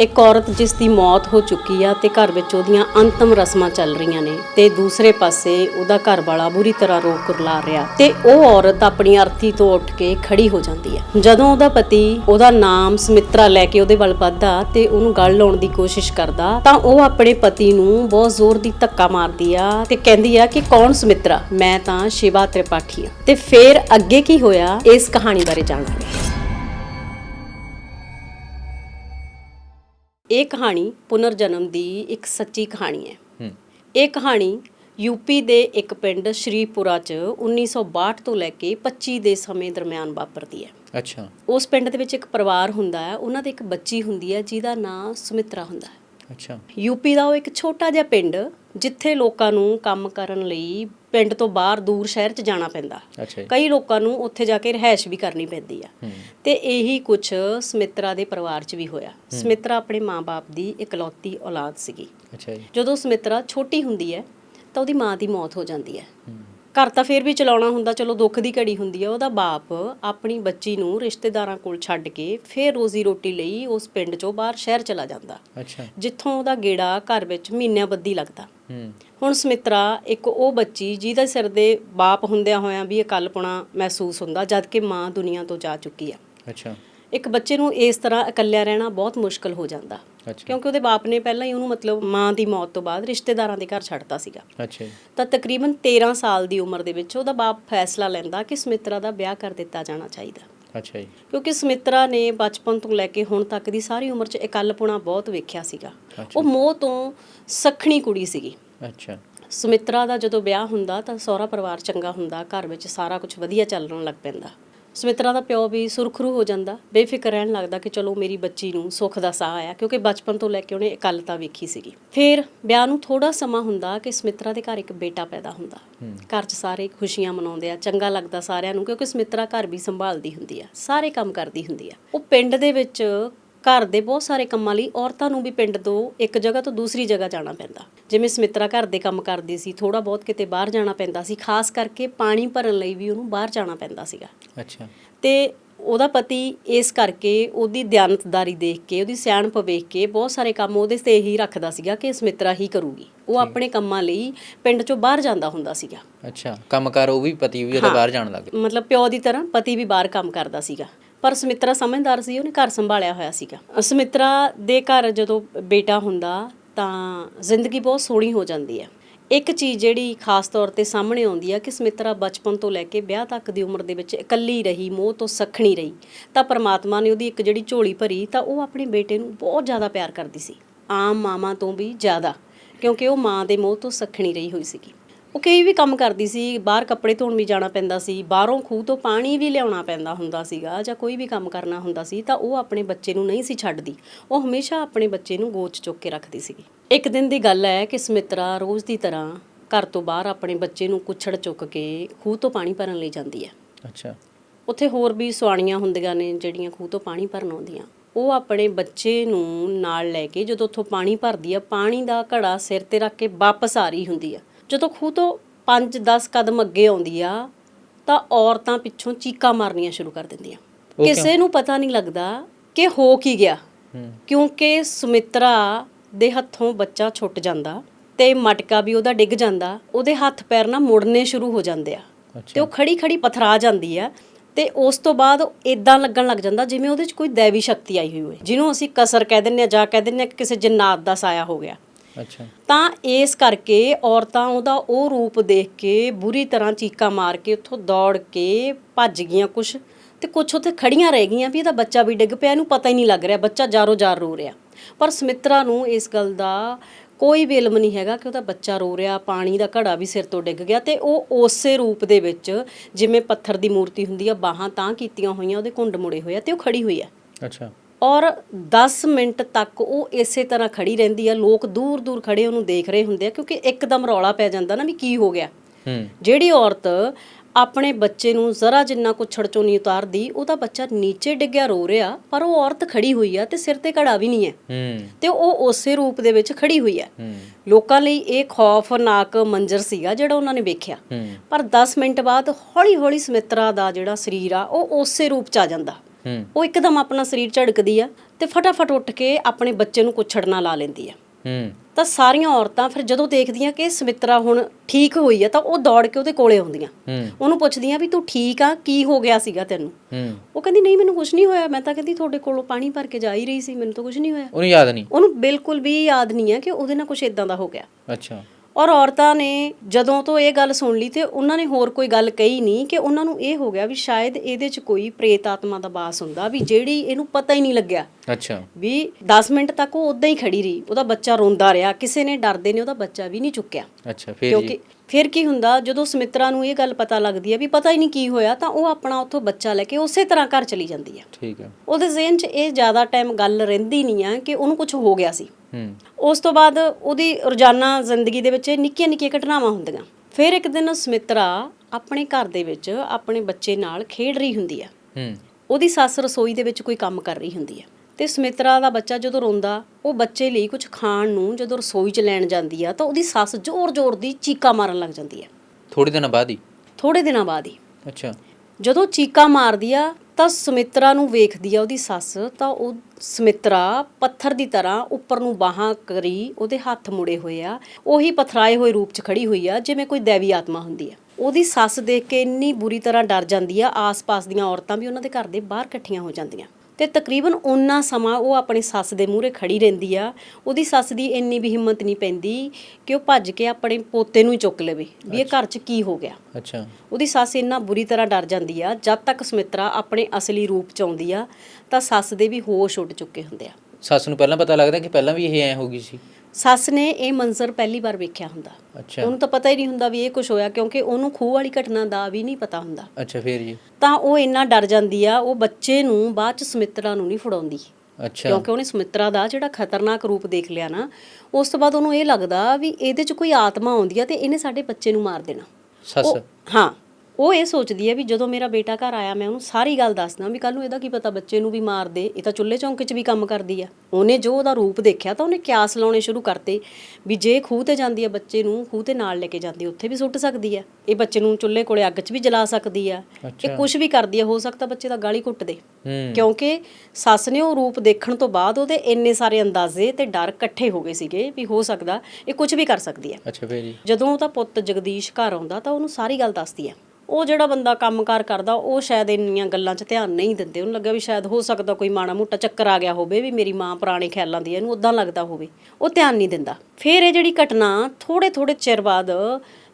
ਇੱਕ ਔਰਤ ਜਿਸ ਦੀ ਮੌਤ ਹੋ ਚੁੱਕੀ ਆ ਤੇ ਘਰ ਵਿੱਚ ਉਹਦੀਆਂ ਅੰਤਮ ਰਸਮਾਂ ਚੱਲ ਰਹੀਆਂ ਨੇ ਤੇ ਦੂਸਰੇ ਪਾਸੇ ਉਹਦਾ ਘਰ ਵਾਲਾ ਬੁਰੀ ਤਰ੍ਹਾਂ ਰੋ ਕੁਰਲਾ ਰਿਹਾ ਤੇ ਉਹ ਔਰਤ ਆਪਣੀ ਅਰਥੀ ਤੋਂ ਉੱਠ ਕੇ ਖੜੀ ਹੋ ਜਾਂਦੀ ਹੈ ਜਦੋਂ ਉਹਦਾ ਪਤੀ ਉਹਦਾ ਨਾਮ ਸਮਿਤਰਾ ਲੈ ਕੇ ਉਹਦੇ ਵੱਲ ਵੱਧਦਾ ਤੇ ਉਹਨੂੰ ਗਲ ਲਾਉਣ ਦੀ ਕੋਸ਼ਿਸ਼ ਕਰਦਾ ਤਾਂ ਉਹ ਆਪਣੇ ਪਤੀ ਨੂੰ ਬਹੁਤ ਜ਼ੋਰ ਦੀ ਧੱਕਾ ਮਾਰਦੀ ਆ ਤੇ ਕਹਿੰਦੀ ਆ ਕਿ ਕੌਣ ਸਮਿਤਰਾ? ਮੈਂ ਤਾਂ ਸ਼ਿਵਾ ਤ੍ਰਿਪਾਠੀ ਆ। ਤੇ ਫਿਰ ਅੱਗੇ ਕੀ ਹੋਇਆ? ਇਸ ਕਹਾਣੀ ਬਾਰੇ ਜਾਣਾਂਗੇ ਇਹ ਕਹਾਣੀ ਪੁਨਰ ਜਨਮ ਦੀ ਇੱਕ ਸੱਚੀ ਕਹਾਣੀ ਹੈ। ਹੂੰ। ਇਹ ਕਹਾਣੀ ਯੂਪੀ ਦੇ ਇੱਕ ਪਿੰਡ ਸ਼੍ਰੀਪੁਰਾ 'ਚ 1962 ਤੋਂ ਲੈ ਕੇ 25 ਦੇ ਸਮੇਂ ਦਰਮਿਆਨ ਵਾਪਰਦੀ ਹੈ। ਅੱਛਾ। ਉਸ ਪਿੰਡ ਦੇ ਵਿੱਚ ਇੱਕ ਪਰਿਵਾਰ ਹੁੰਦਾ ਹੈ ਉਹਨਾਂ ਦੇ ਇੱਕ ਬੱਚੀ ਹੁੰਦੀ ਹੈ ਜਿਹਦਾ ਨਾਂ ਸੁਮਿਤਰਾ ਹੁੰਦਾ ਹੈ। ਅੱਛਾ। ਯੂਪੀ ਦਾ ਉਹ ਇੱਕ ਛੋਟਾ ਜਿਹਾ ਪਿੰਡ ਜਿੱਥੇ ਲੋਕਾਂ ਨੂੰ ਕੰਮ ਕਰਨ ਲਈ ਪਿੰਡ ਤੋਂ ਬਾਹਰ ਦੂਰ ਸ਼ਹਿਰ 'ਚ ਜਾਣਾ ਪੈਂਦਾ। ਕਈ ਲੋਕਾਂ ਨੂੰ ਉੱਥੇ ਜਾ ਕੇ ਰਹਿائش ਵੀ ਕਰਨੀ ਪੈਂਦੀ ਆ। ਤੇ ਇਹੀ ਕੁਝ ਸਮਿਤਰਾ ਦੇ ਪਰਿਵਾਰ 'ਚ ਵੀ ਹੋਇਆ। ਸਮਿਤਰਾ ਆਪਣੇ ਮਾਪੇ ਦੀ ਇਕਲੌਤੀ ਔਲਾਦ ਸੀਗੀ। ਜਦੋਂ ਸਮਿਤਰਾ ਛੋਟੀ ਹੁੰਦੀ ਹੈ ਤਾਂ ਉਹਦੀ ਮਾਂ ਦੀ ਮੌਤ ਹੋ ਜਾਂਦੀ ਹੈ। ਘਰ ਤਾਂ ਫੇਰ ਵੀ ਚਲਾਉਣਾ ਹੁੰਦਾ ਚਲੋ ਦੁੱਖ ਦੀ ਘੜੀ ਹੁੰਦੀ ਹੈ ਉਹਦਾ ਬਾਪ ਆਪਣੀ ਬੱਚੀ ਨੂੰ ਰਿਸ਼ਤੇਦਾਰਾਂ ਕੋਲ ਛੱਡ ਕੇ ਫੇਰ ਰੋਜ਼ੀ ਰੋਟੀ ਲਈ ਉਸ ਪਿੰਡ 'ਚੋਂ ਬਾਹਰ ਸ਼ਹਿਰ ਚਲਾ ਜਾਂਦਾ। ਅੱਛਾ। ਜਿੱਥੋਂ ਉਹਦਾ ਗੇੜਾ ਘਰ ਵਿੱਚ ਮਹੀਨਿਆਂ ਬੱਦੀ ਲੱਗਦਾ। ਹੂੰ। ਹੁਣ ਸਮਿਤਰਾ ਇੱਕ ਉਹ ਬੱਚੀ ਜਿਹਦੇ ਸਿਰ ਦੇ ਬਾਪ ਹੁੰਦਿਆਂ ਹੋਇਆਂ ਵੀ ਇਕੱਲਪੁਣਾ ਮਹਿਸੂਸ ਹੁੰਦਾ ਜਦ ਕਿ ਮਾਂ ਦੁਨੀਆ ਤੋਂ ਜਾ ਚੁੱਕੀ ਆ। ਅੱਛਾ। ਇੱਕ ਬੱਚੇ ਨੂੰ ਇਸ ਤਰ੍ਹਾਂ ਇਕੱਲਿਆ ਰਹਿਣਾ ਬਹੁਤ ਮੁਸ਼ਕਲ ਹੋ ਜਾਂਦਾ। ਕਿਉਂਕਿ ਉਹਦੇ ਬਾਪ ਨੇ ਪਹਿਲਾਂ ਹੀ ਉਹਨੂੰ ਮਤਲਬ ਮਾਂ ਦੀ ਮੌਤ ਤੋਂ ਬਾਅਦ ਰਿਸ਼ਤੇਦਾਰਾਂ ਦੇ ਘਰ ਛੱਡਤਾ ਸੀਗਾ। ਅੱਛਾ ਤਾਂ ਤਕਰੀਬਨ 13 ਸਾਲ ਦੀ ਉਮਰ ਦੇ ਵਿੱਚ ਉਹਦਾ ਬਾਪ ਫੈਸਲਾ ਲੈਂਦਾ ਕਿ ਸਮਿਤਰਾ ਦਾ ਵਿਆਹ ਕਰ ਦਿੱਤਾ ਜਾਣਾ ਚਾਹੀਦਾ। ਅੱਛਾ ਜੀ। ਕਿਉਂਕਿ ਸਮਿਤਰਾ ਨੇ ਬਚਪਨ ਤੋਂ ਲੈ ਕੇ ਹੁਣ ਤੱਕ ਦੀ ਸਾਰੀ ਉਮਰ 'ਚ ਇਕੱਲਪੁਣਾ ਬਹੁਤ ਵੇਖਿਆ ਸੀਗਾ। ਉਹ ਮੋਹ ਤੋਂ ਸਖਣੀ ਕੁੜੀ ਸੀਗੀ। ਅੱਛਾ। ਸੁਮਿਤਰਾ ਦਾ ਜਦੋਂ ਵਿਆਹ ਹੁੰਦਾ ਤਾਂ ਸਹੁਰਾ ਪਰਿਵਾਰ ਚੰਗਾ ਹੁੰਦਾ ਘਰ ਵਿੱਚ ਸਾਰਾ ਕੁਝ ਵਧੀਆ ਚੱਲਣ ਲੱਗ ਪੈਂਦਾ। ਸੁਮਿਤਰਾ ਦਾ ਪਿਓ ਵੀ ਸੁਰਖਰੂ ਹੋ ਜਾਂਦਾ ਬੇਫਿਕਰ ਰਹਿਣ ਲੱਗਦਾ ਕਿ ਚਲੋ ਮੇਰੀ ਬੱਚੀ ਨੂੰ ਸੁੱਖ ਦਾ ਸਾਹ ਆਇਆ ਕਿਉਂਕਿ ਬਚਪਨ ਤੋਂ ਲੈ ਕੇ ਉਹਨੇ ਇਕੱਲਤਾ ਵੇਖੀ ਸੀਗੀ। ਫਿਰ ਵਿਆਹ ਨੂੰ ਥੋੜਾ ਸਮਾਂ ਹੁੰਦਾ ਕਿ ਸੁਮਿਤਰਾ ਦੇ ਘਰ ਇੱਕ ਬੇਟਾ ਪੈਦਾ ਹੁੰਦਾ। ਘਰ 'ਚ ਸਾਰੇ ਖੁਸ਼ੀਆਂ ਮਨਾਉਂਦੇ ਆ ਚੰਗਾ ਲੱਗਦਾ ਸਾਰਿਆਂ ਨੂੰ ਕਿਉਂਕਿ ਸੁਮਿਤਰਾ ਘਰ ਵੀ ਸੰਭਾਲਦੀ ਹੁੰਦੀ ਆ ਸਾਰੇ ਕੰਮ ਕਰਦੀ ਹੁੰਦੀ ਆ। ਉਹ ਪਿੰਡ ਦੇ ਵਿੱਚ ਘਰ ਦੇ ਬਹੁਤ ਸਾਰੇ ਕੰਮਾਂ ਲਈ ਔਰਤਾਂ ਨੂੰ ਵੀ ਪਿੰਡ ਤੋਂ ਇੱਕ ਜਗ੍ਹਾ ਤੋਂ ਦੂਸਰੀ ਜਗ੍ਹਾ ਜਾਣਾ ਪੈਂਦਾ। ਜਿਵੇਂ ਸਮਿਤਰਾ ਘਰ ਦੇ ਕੰਮ ਕਰਦੀ ਸੀ ਥੋੜਾ ਬਹੁਤ ਕਿਤੇ ਬਾਹਰ ਜਾਣਾ ਪੈਂਦਾ ਸੀ ਖਾਸ ਕਰਕੇ ਪਾਣੀ ਭਰਨ ਲਈ ਵੀ ਉਹਨੂੰ ਬਾਹਰ ਜਾਣਾ ਪੈਂਦਾ ਸੀਗਾ। ਅੱਛਾ। ਤੇ ਉਹਦਾ ਪਤੀ ਇਸ ਕਰਕੇ ਉਹਦੀ ਦਿਆਨਤਦਾਰੀ ਦੇਖ ਕੇ ਉਹਦੀ ਸਿਆਣਪ ਵੇਖ ਕੇ ਬਹੁਤ ਸਾਰੇ ਕੰਮ ਉਹਦੇ ਤੇ ਹੀ ਰੱਖਦਾ ਸੀਗਾ ਕਿ ਸਮਿਤਰਾ ਹੀ ਕਰੂਗੀ। ਉਹ ਆਪਣੇ ਕੰਮਾਂ ਲਈ ਪਿੰਡ ਚੋਂ ਬਾਹਰ ਜਾਂਦਾ ਹੁੰਦਾ ਸੀਗਾ। ਅੱਛਾ। ਕੰਮਕਾਰ ਉਹ ਵੀ ਪਤੀ ਵੀ ਉਹਦਾ ਬਾਹਰ ਜਾਣ ਲੱਗ ਗਿਆ ਮਤਲਬ ਪਿਓ ਦੀ ਤਰ੍ਹਾਂ ਪਤੀ ਵੀ ਬਾਹਰ ਕੰਮ ਕਰਦਾ ਸੀਗਾ। ਪਰ ਸੁਮਿਤਰਾ ਸਮਝਦਾਰ ਸੀ, ਉਹਨੇ ਘਰ ਸੰਭਾਲਿਆ ਹੋਇਆ ਸੀਗਾ। ਸਮਿਤਰਾ ਦੇ ਘਰ ਜਦੋਂ ਬੇਟਾ ਹੁੰਦਾ, ਤਾਂ ਜ਼ਿੰਦਗੀ ਬਹੁਤ ਸੋਹਣੀ ਹੋ ਜਾਂਦੀ ਹੈ। ਇੱਕ ਚੀਜ਼ ਜਿਹੜੀ ਖਾਸ ਤੌਰ ਤੇ ਸਾਹਮਣੇ ਆਉਂਦੀ ਆ ਕਿ ਸਮਿਤਰਾ ਬਚਪਨ ਤੋਂ ਲੈ ਕੇ ਵਿਆਹ ਤੱਕ ਦੀ ਉਮਰ ਦੇ ਵਿੱਚ ਇਕੱਲੀ ਰਹੀ, ਮੋਹ ਤੋਂ ਸਖਣੀ ਰਹੀ, ਤਾਂ ਪਰਮਾਤਮਾ ਨੇ ਉਹਦੀ ਇੱਕ ਜਿਹੜੀ ਝੋਲੀ ਭਰੀ, ਤਾਂ ਉਹ ਆਪਣੇ ਬੇਟੇ ਨੂੰ ਬਹੁਤ ਜ਼ਿਆਦਾ ਪਿਆਰ ਕਰਦੀ ਸੀ। ਆਮ ਮਾਵਾਂ ਤੋਂ ਵੀ ਜ਼ਿਆਦਾ, ਕਿਉਂਕਿ ਉਹ ਮਾਂ ਦੇ ਮੋਹ ਤੋਂ ਸਖਣੀ ਰਹੀ ਹੋਈ ਸੀਗੀ। ਉਹ ਕਈ ਵੀ ਕੰਮ ਕਰਦੀ ਸੀ ਬਾਹਰ ਕੱਪੜੇ ਧੋਣ ਵੀ ਜਾਣਾ ਪੈਂਦਾ ਸੀ ਬਾਹਰੋਂ ਖੂਹ ਤੋਂ ਪਾਣੀ ਵੀ ਲਿਆਉਣਾ ਪੈਂਦਾ ਹੁੰਦਾ ਸੀਗਾ ਜਾਂ ਕੋਈ ਵੀ ਕੰਮ ਕਰਨਾ ਹੁੰਦਾ ਸੀ ਤਾਂ ਉਹ ਆਪਣੇ ਬੱਚੇ ਨੂੰ ਨਹੀਂ ਸੀ ਛੱਡਦੀ। ਉਹ ਹਮੇਸ਼ਾ ਆਪਣੇ ਬੱਚੇ ਨੂੰ ਗੋਚ ਚੁੱਕ ਕੇ ਰੱਖਦੀ ਸੀਗੀ। ਇੱਕ ਦਿਨ ਦੀ ਗੱਲ ਹੈ ਕਿ ਸਮਿਤਰਾ ਰੋਜ਼ ਦੀ ਤਰ੍ਹਾਂ ਘਰ ਤੋਂ ਬਾਹਰ ਆਪਣੇ ਬੱਚੇ ਨੂੰ ਕੁੱਛੜ ਚੁੱਕ ਕੇ ਖੂਹ ਤੋਂ ਪਾਣੀ ਭਰਨ ਲਈ ਜਾਂਦੀ ਹੈ। ਅੱਛਾ। ਉੱਥੇ ਹੋਰ ਵੀ ਸੁਆਣੀਆਂ ਹੁੰਦੀਆਂ ਨੇ ਜਿਹੜੀਆਂ ਖੂਹ ਤੋਂ ਪਾਣੀ ਭਰਨ ਆਉਂਦੀਆਂ। ਉਹ ਆਪਣੇ ਬੱਚੇ ਨੂੰ ਨਾਲ ਲੈ ਕੇ ਜਦੋਂ ਉੱਥੋਂ ਪਾਣੀ ਭਰਦੀ ਆ ਪਾਣੀ ਦਾ ਘੜਾ ਸਿਰ ਤੇ ਰੱਖ ਕੇ ਵਾਪਸ ਆ ਰਹੀ ਹੁੰਦੀ ਆ। ਜਦੋਂ ਖੂਹ ਤੋਂ 5-10 ਕਦਮ ਅੱਗੇ ਆਉਂਦੀ ਆ ਤਾਂ ਔਰਤਾਂ ਪਿੱਛੋਂ ਚੀਕਾਂ ਮਾਰਨੀਆਂ ਸ਼ੁਰੂ ਕਰ ਦਿੰਦੀਆਂ? ਕਿਸੇ ਨੂੰ ਪਤਾ ਨਹੀਂ ਲੱਗਦਾ ਕਿ ਹੋ ਕੀ ਗਿਆ। ਕਿਉਂਕਿ ਸੁਮਿਤਰਾ ਦੇ ਹੱਥੋਂ ਬੱਚਾ ਛੁੱਟ ਜਾਂਦਾ ਤੇ ਮਟਕਾ ਵੀ ਉਹਦਾ ਡਿੱਗ ਜਾਂਦਾ ਉਹਦੇ ਹੱਥ ਪੈਰ ਨਾ ਮੁੜਨੇ ਸ਼ੁਰੂ ਹੋ ਜਾਂਦੇ ਆ ਤੇ ਉਹ ਖੜੀ ਖੜੀ ਪਥਰਾ ਜਾਂਦੀ ਆ ਤੇ ਉਸ ਤੋਂ ਬਾਅਦ ਇਦਾਂ ਲੱਗਣ ਲੱਗ ਜਾਂਦਾ ਜਿਵੇਂ ਉਹਦੇ 'ਚ ਕੋਈ ਦੇਵੀ ਸ਼ਕਤੀ ਆਈ ਹੋਈ ਹੋਵੇ ਜਿਹਨੂੰ ਅਸੀਂ ਕਸਰ ਕਹਿ ਦਿੰਨੇ ਆ ਜਾਂ ਕਹਿ ਦਿੰਨੇ ਆ ਕਿ ਕਿਸੇ ਜੰਨਾਤ ਦਾ ਸਾਇਆ ਹੋ ਗਿਆ। ਅੱਛਾ। ਤਾਂ ਇਸ ਕਰਕੇ ਔਰਤਾਂ ਉਹਦਾ ਉਹ ਰੂਪ ਦੇਖ ਕੇ ਬੁਰੀ ਤਰ੍ਹਾਂ ਚੀਕਾਂ ਮਾਰ ਕੇ ਉੱਥੋਂ ਦੌੜ ਕੇ ਭੱਜ ਗਈਆਂ ਕੁਛ। ਤੇ ਕੁਛ ਉੱਥੇ ਖੜੀਆਂ ਰਹਿ ਗਈਆਂ ਵੀ ਇਹਦਾ ਬੱਚਾ ਵੀ ਡਿੱਗ ਪਿਆ ਇਹਨੂੰ ਪਤਾ ਹੀ ਨਹੀਂ ਲੱਗ ਰਿਹਾ ਬੱਚਾ ਜਾਰੋ ਜਾਰ ਰੋ ਰਿਹਾ। ਪਰ ਸਮਿਤਰਾ ਨੂੰ ਇਸ ਗੱਲ ਦਾ ਕੋਈ ਵੀ ਇਲਮ ਨਹੀਂ ਹੈਗਾ ਕਿ ਉਹਦਾ ਬੱਚਾ ਰੋ ਰਿਹਾ ਪਾਣੀ ਦਾ ਘੜਾ ਵੀ ਸਿਰ ਤੋਂ ਡਿੱਗ ਗਿਆ ਤੇ ਉਹ ਉਸੇ ਰੂਪ ਦੇ ਵਿੱਚ ਜਿਵੇਂ ਪੱਥਰ ਦੀ ਮੂਰਤੀ ਹੁੰਦੀ ਆ ਬਾਹਾਂ ਤਾਂ ਕੀਤੀਆਂ ਹੋਈਆਂ ਉਹਦੇ ਕੁੰਡ ਮੁੜੇ ਹੋਏ ਆ ਤੇ ਉਹ ਖੜੀ ਹੋਈ ਆ। ਅੱਛਾ। ਔਰ 10 ਮਿੰਟ ਤੱਕ ਉਹ ਇਸੇ ਤਰ੍ਹਾਂ ਖੜੀ ਰਹਿੰਦੀ ਆ। ਲੋਕ ਦੂਰ ਦੂਰ ਖੜੇ ਉਹਨੂੰ ਦੇਖ ਰਹੇ ਹੁੰਦੇ ਆ ਕਿਉਂਕਿ ਇੱਕਦਮ ਰੌਲਾ ਪੈ ਜਾਂਦਾ ਨਾ ਵੀ ਕੀ ਹੋ ਗਿਆ। ਜਿਹੜੀ ਔਰਤ ਆਪਣੇ ਬੱਚੇ ਨੂੰ ਜ਼ਰਾ ਜਿੰਨਾ ਕੁਛੜ ਚੋਂ ਨਹੀਂ ਉਤਾਰਦੀ ਉਹਦਾ ਬੱਚਾ ਨੀਚੇ ਡਿੱਗਿਆ ਰੋ ਰਿਹਾ ਪਰ ਉਹ ਔਰਤ ਖੜੀ ਹੋਈ ਆ ਤੇ ਸਿਰ ਤੇ ਘੜਾ ਵੀ ਨਹੀਂ ਹੈ। ਤੇ ਉਹ ਉਸੇ ਰੂਪ ਦੇ ਵਿੱਚ ਖੜੀ ਹੋਈ ਹੈ। ਲੋਕਾਂ ਲਈ ਇਹ ਖੌਫਨਾਕ ਮੰਜ਼ਰ ਸੀਗਾ ਜਿਹੜਾ ਉਹਨਾਂ ਨੇ ਵੇਖਿਆ। ਪਰ 10 ਮਿੰਟ ਬਾਅਦ ਹੌਲੀ ਹੌਲੀ ਸਮਿਤਰਾ ਦਾ ਜਿਹੜਾ ਸਰੀਰ ਆ ਉਹ ਉਸੇ ਰੂਪ ਚ ਆ ਜਾਂਦਾ। ਉਹ ਇੱਕਦਮ ਆਪਣਾ ਸਰੀਰ ਝੜਕਦੀ ਆ ਤੇ ਫਟਾਫਟ ਉੱਠ ਕੇ ਆਪਣੇ ਬੱਚੇ ਨੂੰ ਕੁਛੜਨਾ ਲਾ ਲੈਂਦੀ ਆ। ਹੂੰ। ਤਾਂ ਸਾਰੀਆਂ ਔਰਤਾਂ ਫਿਰ ਜਦੋਂ ਦੇਖਦੀਆਂ ਕਿ ਸਮਿਤਰਾ ਹੁਣ ਠੀਕ ਹੋਈ ਆ ਤਾਂ ਉਹ ਦੌੜ ਕੇ ਉਹਦੇ ਕੋਲੇ ਆਉਂਦੀਆਂ। ਉਹਨੂੰ ਪੁੱਛਦੀਆਂ ਵੀ ਤੂੰ ਠੀਕ ਆ ਕੀ ਹੋ ਗਿਆ ਸੀਗਾ ਤੈਨੂੰ? ਹੂੰ। ਉਹ ਕਹਿੰਦੀ ਨਹੀਂ ਮੈਨੂੰ ਕੁਝ ਨਹੀਂ ਹੋਇਆ। ਮੈਂ ਤਾਂ ਕਹਿੰਦੀ ਤੁਹਾਡੇ ਕੋਲੋਂ ਪਾਣੀ ਭਰ ਕੇ ਜਾ ਹੀ ਰਹੀ ਸੀ ਮੈਨੂੰ ਤਾਂ ਕੁਝ ਨਹੀਂ ਹੋਇਆ। ਉਹਨੂੰ ਯਾਦ ਨਹੀਂ? ਉਹਨੂੰ ਬਿਲਕੁਲ ਵੀ ਯਾਦ ਨਹੀਂ ਹੈ ਕਿ ਉਹਦੇ ਨਾਲ ਕੁਝ ਇਦਾਂ ਦਾ ਹੋ ਗਿਆ। ਅੱਛਾ। ਔਰ ਔਰਤਾਂ ਨੇ ਜਦੋਂ ਤੋਂ ਇਹ ਗੱਲ ਸੁਣ ਲਈ ਤੇ ਉਹਨਾਂ ਨੇ ਹੋਰ ਕੋਈ ਗੱਲ ਕਹੀ ਨਹੀਂ ਕਿ ਉਹਨਾਂ ਨੂੰ ਇਹ ਹੋ ਗਿਆ ਵੀ ਸ਼ਾਇਦ ਇਹਦੇ 'ਚ ਕੋਈ ਪ੍ਰੇਤ ਆਤਮਾ ਦਾ ਬਾਸ ਹੁੰਦਾ ਵੀ ਜਿਹੜੀ ਇਹਨੂੰ ਪਤਾ ਹੀ ਨਹੀਂ ਲੱਗਿਆ। ਅੱਛਾ। ਵੀ 10 ਮਿੰਟ ਤੱਕ ਉਹ ਉਦਾਂ ਹੀ ਖੜੀ ਰਹੀ ਉਹਦਾ ਬੱਚਾ ਰੋਂਦਾ ਰਿਹਾ ਕਿਸੇ ਨੇ ਡਰਦੇ ਨੇ ਉਹਦਾ ਬੱਚਾ ਵੀ ਨਹੀਂ ਚੁੱਕਿਆ। ਅੱਛਾ ਫੇਰ ਜੀ। ਕਿਉਂਕਿ ਫਿਰ ਕੀ ਹੁੰਦਾ ਜਦੋਂ ਸਮਿਤਰਾ ਨੂੰ ਇਹ ਗੱਲ ਪਤਾ ਲੱਗਦੀ ਹੈ ਵੀ ਪਤਾ ਹੀ ਨਹੀਂ ਕੀ ਹੋਇਆ ਤਾਂ ਉਹ ਆਪਣਾ ਉੱਥੋਂ ਬੱਚਾ ਲੈ ਕੇ ਉਸੇ ਤਰ੍ਹਾਂ ਘਰ ਚਲੀ ਜਾਂਦੀ ਹੈ। ਠੀਕ ਹੈ। ਉਹਦੇ ਜ਼ਿਹਨ 'ਚ ਇਹ ਜ਼ਿਆਦਾ ਟਾਈਮ ਗੱਲ ਰਹਿੰਦੀ ਨਹੀਂ ਆ ਕਿ ਉਹਨੂੰ ਕੁਝ ਹੋ ਗਿਆ ਸੀ। ਹੂੰ। ਉਸ ਤੋਂ ਬਾਅਦ ਉਹਦੀ ਰੋਜ਼ਾਨਾ ਜ਼ਿੰਦਗੀ ਦੇ ਵਿੱਚ ਨਿੱਕੀਆਂ ਨਿੱਕੀਆਂ ਘਟਨਾਵਾਂ ਹੁੰਦੀਆਂ। ਫਿਰ ਇੱਕ ਦਿਨ ਸਮਿਤਰਾ ਆਪਣੇ ਘਰ ਦੇ ਵਿੱਚ ਆਪਣੇ ਬੱਚੇ ਨਾਲ ਖੇਡ ਰਹੀ ਹੁੰਦੀ ਆ ਹੂੰ। ਉਹਦੀ ਸੱਸ ਰਸੋਈ ਦੇ ਵਿੱਚ ਕੋਈ ਕੰਮ ਕਰ ਰਹੀ ਹੁੰਦੀ ਆ ਤੇ ਸਮਿਤਰਾ ਦਾ ਬੱਚਾ ਜਦੋਂ ਰੋਂਦਾ ਉਹ ਬੱਚੇ ਲਈ ਕੁਝ ਖਾਣ ਨੂੰ ਜਦੋਂ ਰਸੋਈ 'ਚ ਲੈਣ ਜਾਂਦੀ ਆ ਤਾਂ ਉਹਦੀ ਸੱਸ ਜ਼ੋਰ-ਜ਼ੋਰ ਦੀ ਚੀਕਾਂ ਮਾਰਨ ਲੱਗ ਜਾਂਦੀ ਆ। ਥੋੜੇ ਦਿਨਾਂ ਬਾਅਦ ਹੀ? ਥੋੜੇ ਦਿਨਾਂ ਬਾਅਦ ਹੀ। ਅੱਛਾ। ਜਦੋਂ ਚੀਕਾਂ ਮਾਰਦੀ ਆ ਤਾਂ ਸਮਿਤਰਾ ਨੂੰ ਵੇਖਦੀ ਆ ਉਹਦੀ ਸੱਸ ਤਾਂ ਉਹ ਸਮਿਤਰਾ ਪੱਥਰ ਦੀ ਤਰ੍ਹਾਂ ਉੱਪਰ ਨੂੰ ਬਾਹਾਂ ਕਰੀ ਉਹਦੇ ਹੱਥ ਮੁੜੇ ਹੋਏ ਆ। ਉਹੀ ਪਥਰਾਏ ਹੋਏ ਰੂਪ 'ਚ ਖੜੀ ਹੋਈ ਆ ਜਿਵੇਂ ਕੋਈ ਦੇਵੀ ਆਤਮਾ ਹੁੰਦੀ ਆ। ਉਹਦੀ ਸੱਸ ਦੇਖ ਕੇ ਇੰਨੀ ਬੁਰੀ ਤਰ੍ਹਾਂ ਡਰ ਜਾਂਦੀ ਆ ਆਸ-ਪਾਸ ਦੀਆਂ ਔਰਤਾਂ ਵੀ ਉਹਨਾਂ ਦੇ ਘਰ ਦੇ ਬਾਹਰ ਇਕੱਠੀਆਂ ਹੋ ਜਾਂਦੀਆਂ। ਤੇ ਤਕਰੀਬਨ ਓਨਾ ਸਮਾਂ ਉਹ ਆਪਣੀ ਸੱਸ ਦੇ ਮੂਹਰੇ ਖੜੀ ਰਹਿੰਦੀ ਆ। ਉਹਦੀ ਸੱਸ ਦੀ ਇੰਨੀ ਵੀ ਹਿੰਮਤ ਨਹੀਂ ਪੈਂਦੀ ਕਿ ਉਹ ਭੱਜ ਕੇ ਆਪਣੇ ਪੋਤੇ ਨੂੰ ਹੀ ਚੁੱਕ ਲਵੇ ਵੀ ਇਹ ਘਰ 'ਚ ਕੀ ਹੋ ਗਿਆ। ਅੱਛਾ। ਉਹਦੀ ਸੱਸ ਇੰਨਾ ਬੁਰੀ ਤਰ੍ਹਾਂ ਡਰ ਜਾਂਦੀ ਆ ਜਦ ਤੱਕ ਸਮਿਤਰਾ ਆਪਣੇ ਅਸਲੀ ਰੂਪ ਚ ਆਉਂਦੀ ਆ ਤਾਂ ਸੱਸ ਦੇ ਵੀ ਹੋਸ਼ ਉੱਡ ਚੁੱਕੇ ਹੁੰਦੇ ਆ। ਸੱਸ ਨੂੰ ਪਹਿਲਾਂ ਪਤਾ ਲੱਗਦਾ ਕਿ ਪਹਿਲਾਂ ਵੀ ਇਹ ਐ ਹੋ ਗਈ ਸੀ? ਸੱਸ ਨੇ ਇਹ ਮੰਜ਼ਰ ਪਹਿਲੀ ਵਾਰ ਵੇਖਿਆ ਹੁੰਦਾ। ਅੱਛਾ। ਉਹਨੂੰ ਤਾਂ ਪਤਾ ਹੀ ਨਹੀਂ ਹੁੰਦਾ ਵੀ ਇਹ ਕੁਝ ਹੋਇਆ ਕਿਉਂਕਿ ਉਹਨੂੰ ਖੂਹ ਵਾਲੀ ਘਟਨਾ ਦਾ ਵੀ ਨਹੀਂ ਪਤਾ ਹੁੰਦਾ। ਅੱਛਾ ਫੇਰ ਜੀ। ਤਾਂ ਉਹ ਇੰਨਾ ਡਰ ਜਾਂਦੀ ਆ ਉਹ ਬੱਚੇ ਨੂੰ ਬਾਅਦ ਚ ਸਮਿਤਰਾ ਨੂੰ ਨਹੀਂ ਫੜਾਉਂਦੀ। ਅੱਛਾ। ਕਿਉਂਕਿ ਉਹਨੇ ਸਮਿਤਰਾ ਦਾ ਜਿਹੜਾ ਖਤਰਨਾਕ ਰੂਪ ਦੇਖ ਲਿਆ ਨਾ ਉਸ ਤੋਂ ਬਾਅਦ ਉਹਨੂੰ ਇਹ ਲੱਗਦਾ ਵੀ ਇਹਦੇ 'ਚ ਕੋਈ ਆਤਮਾ ਆਉਂਦੀ ਆ ਤੇ ਇਹਨੇ ਸਾਡੇ ਬੱਚੇ ਨੂੰ ਮਾਰ ਦੇਣਾ। ਸੱਸ? ਹਾਂ। ਉਹ ਇਹ ਸੋਚਦੀ ਹੈ ਵੀ ਜਦੋਂ ਮੇਰਾ ਬੇਟਾ ਘਰ ਆਇਆ ਮੈਂ ਉਹਨੂੰ ਸਾਰੀ ਗੱਲ ਦੱਸਦਾ ਵੀ ਕੱਲ ਨੂੰ ਇਹਦਾ ਕੀ ਪਤਾ ਬੱਚੇ ਨੂੰ ਵੀ ਮਾਰ ਦੇ ਇਹ ਤਾਂ ਚੁੱਲ੍ਹੇ ਚੌਂਕੇ 'ਚ ਵੀ ਕੰਮ ਕਰਦੀ ਆ। ਉਹਨੇ ਜੋ ਉਹਦਾ ਰੂਪ ਦੇਖਿਆ ਤਾਂ ਉਹਨੇ ਕਿਆਸ ਲਾਉਣੇ ਸ਼ੁਰੂ ਕਰਤੇ ਵੀ ਜੇ ਖੂਹ ਤੇ ਜਾਂਦੀ ਆ ਬੱਚੇ ਨੂੰ ਖੂਹ ਤੇ ਨਾਲ ਲੈ ਕੇ ਜਾਂਦੀ ਆ, ਉੱਥੇ ਵੀ ਸੁੱਟ ਸਕਦੀ ਆ। ਇਹ ਬੱਚੇ ਨੂੰ ਚੁੱਲ੍ਹੇ ਕੋਲੇ ਅੱਗ 'ਚ ਵੀ ਜਲਾ ਸਕਦੀ ਆ। ਇਹ ਕੁਝ ਵੀ ਕਰਦੀ ਆ ਹੋ ਸਕਦਾ ਬੱਚੇ ਦਾ ਗਾਲੀ ਕੁੱਟ ਦੇ। ਹੂੰ। ਕਿਉਂਕਿ ਸੱਸ ਨੇ ਉਹ ਰੂਪ ਦੇਖਣ ਤੋਂ ਬਾਅਦ ਉਹਦੇ ਇੰਨੇ ਸਾਰੇ ਅੰਦਾਜ਼ੇ ਤੇ ਡਰ ਇਕੱਠੇ ਹੋ ਗਏ ਸੀਗੇ ਵੀ ਹੋ ਸਕਦਾ ਇਹ ਕੁਝ ਵੀ ਕਰ ਸਕਦੀ ਹੈ ਅੱਛਾ ਫੇਰ ਜਦੋਂ ਉਹਦਾ ਪੁੱਤ ਜਗਦੀਸ਼ ਘਰ ਆਉਂਦਾ ਤਾਂ ਉਹਨੂੰ ਸਾਰੀ ਗੱਲ ਦੱਸਦੀ ਹੈ ਉਹ ਜਿਹੜਾ ਬੰਦਾ ਕੰਮਕਾਰ ਕਰਦਾ ਉਹ ਸ਼ਾਇਦ ਇੰਨੀਆਂ ਗੱਲਾਂ 'ਚ ਧਿਆਨ ਨਹੀਂ ਦਿੰਦੇ। ਉਹਨੂੰ ਲੱਗਾ ਵੀ ਸ਼ਾਇਦ ਹੋ ਸਕਦਾ ਕੋਈ ਮਾੜਾ ਮੋਟਾ ਚੱਕਰ ਆ ਗਿਆ ਹੋਵੇ ਵੀ ਮੇਰੀ ਮਾਂ ਪੁਰਾਣੇ ਖਿਆਲਾਂ ਦੀ ਇਹਨੂੰ ਉਦਾਂ ਲੱਗਦਾ ਹੋਵੇ। ਉਹ ਧਿਆਨ ਨਹੀਂ ਦਿੰਦਾ। ਫਿਰ ਇਹ ਜਿਹੜੀ ਘਟਨਾ ਥੋੜੇ ਥੋੜੇ ਚਿਰ ਬਾਅਦ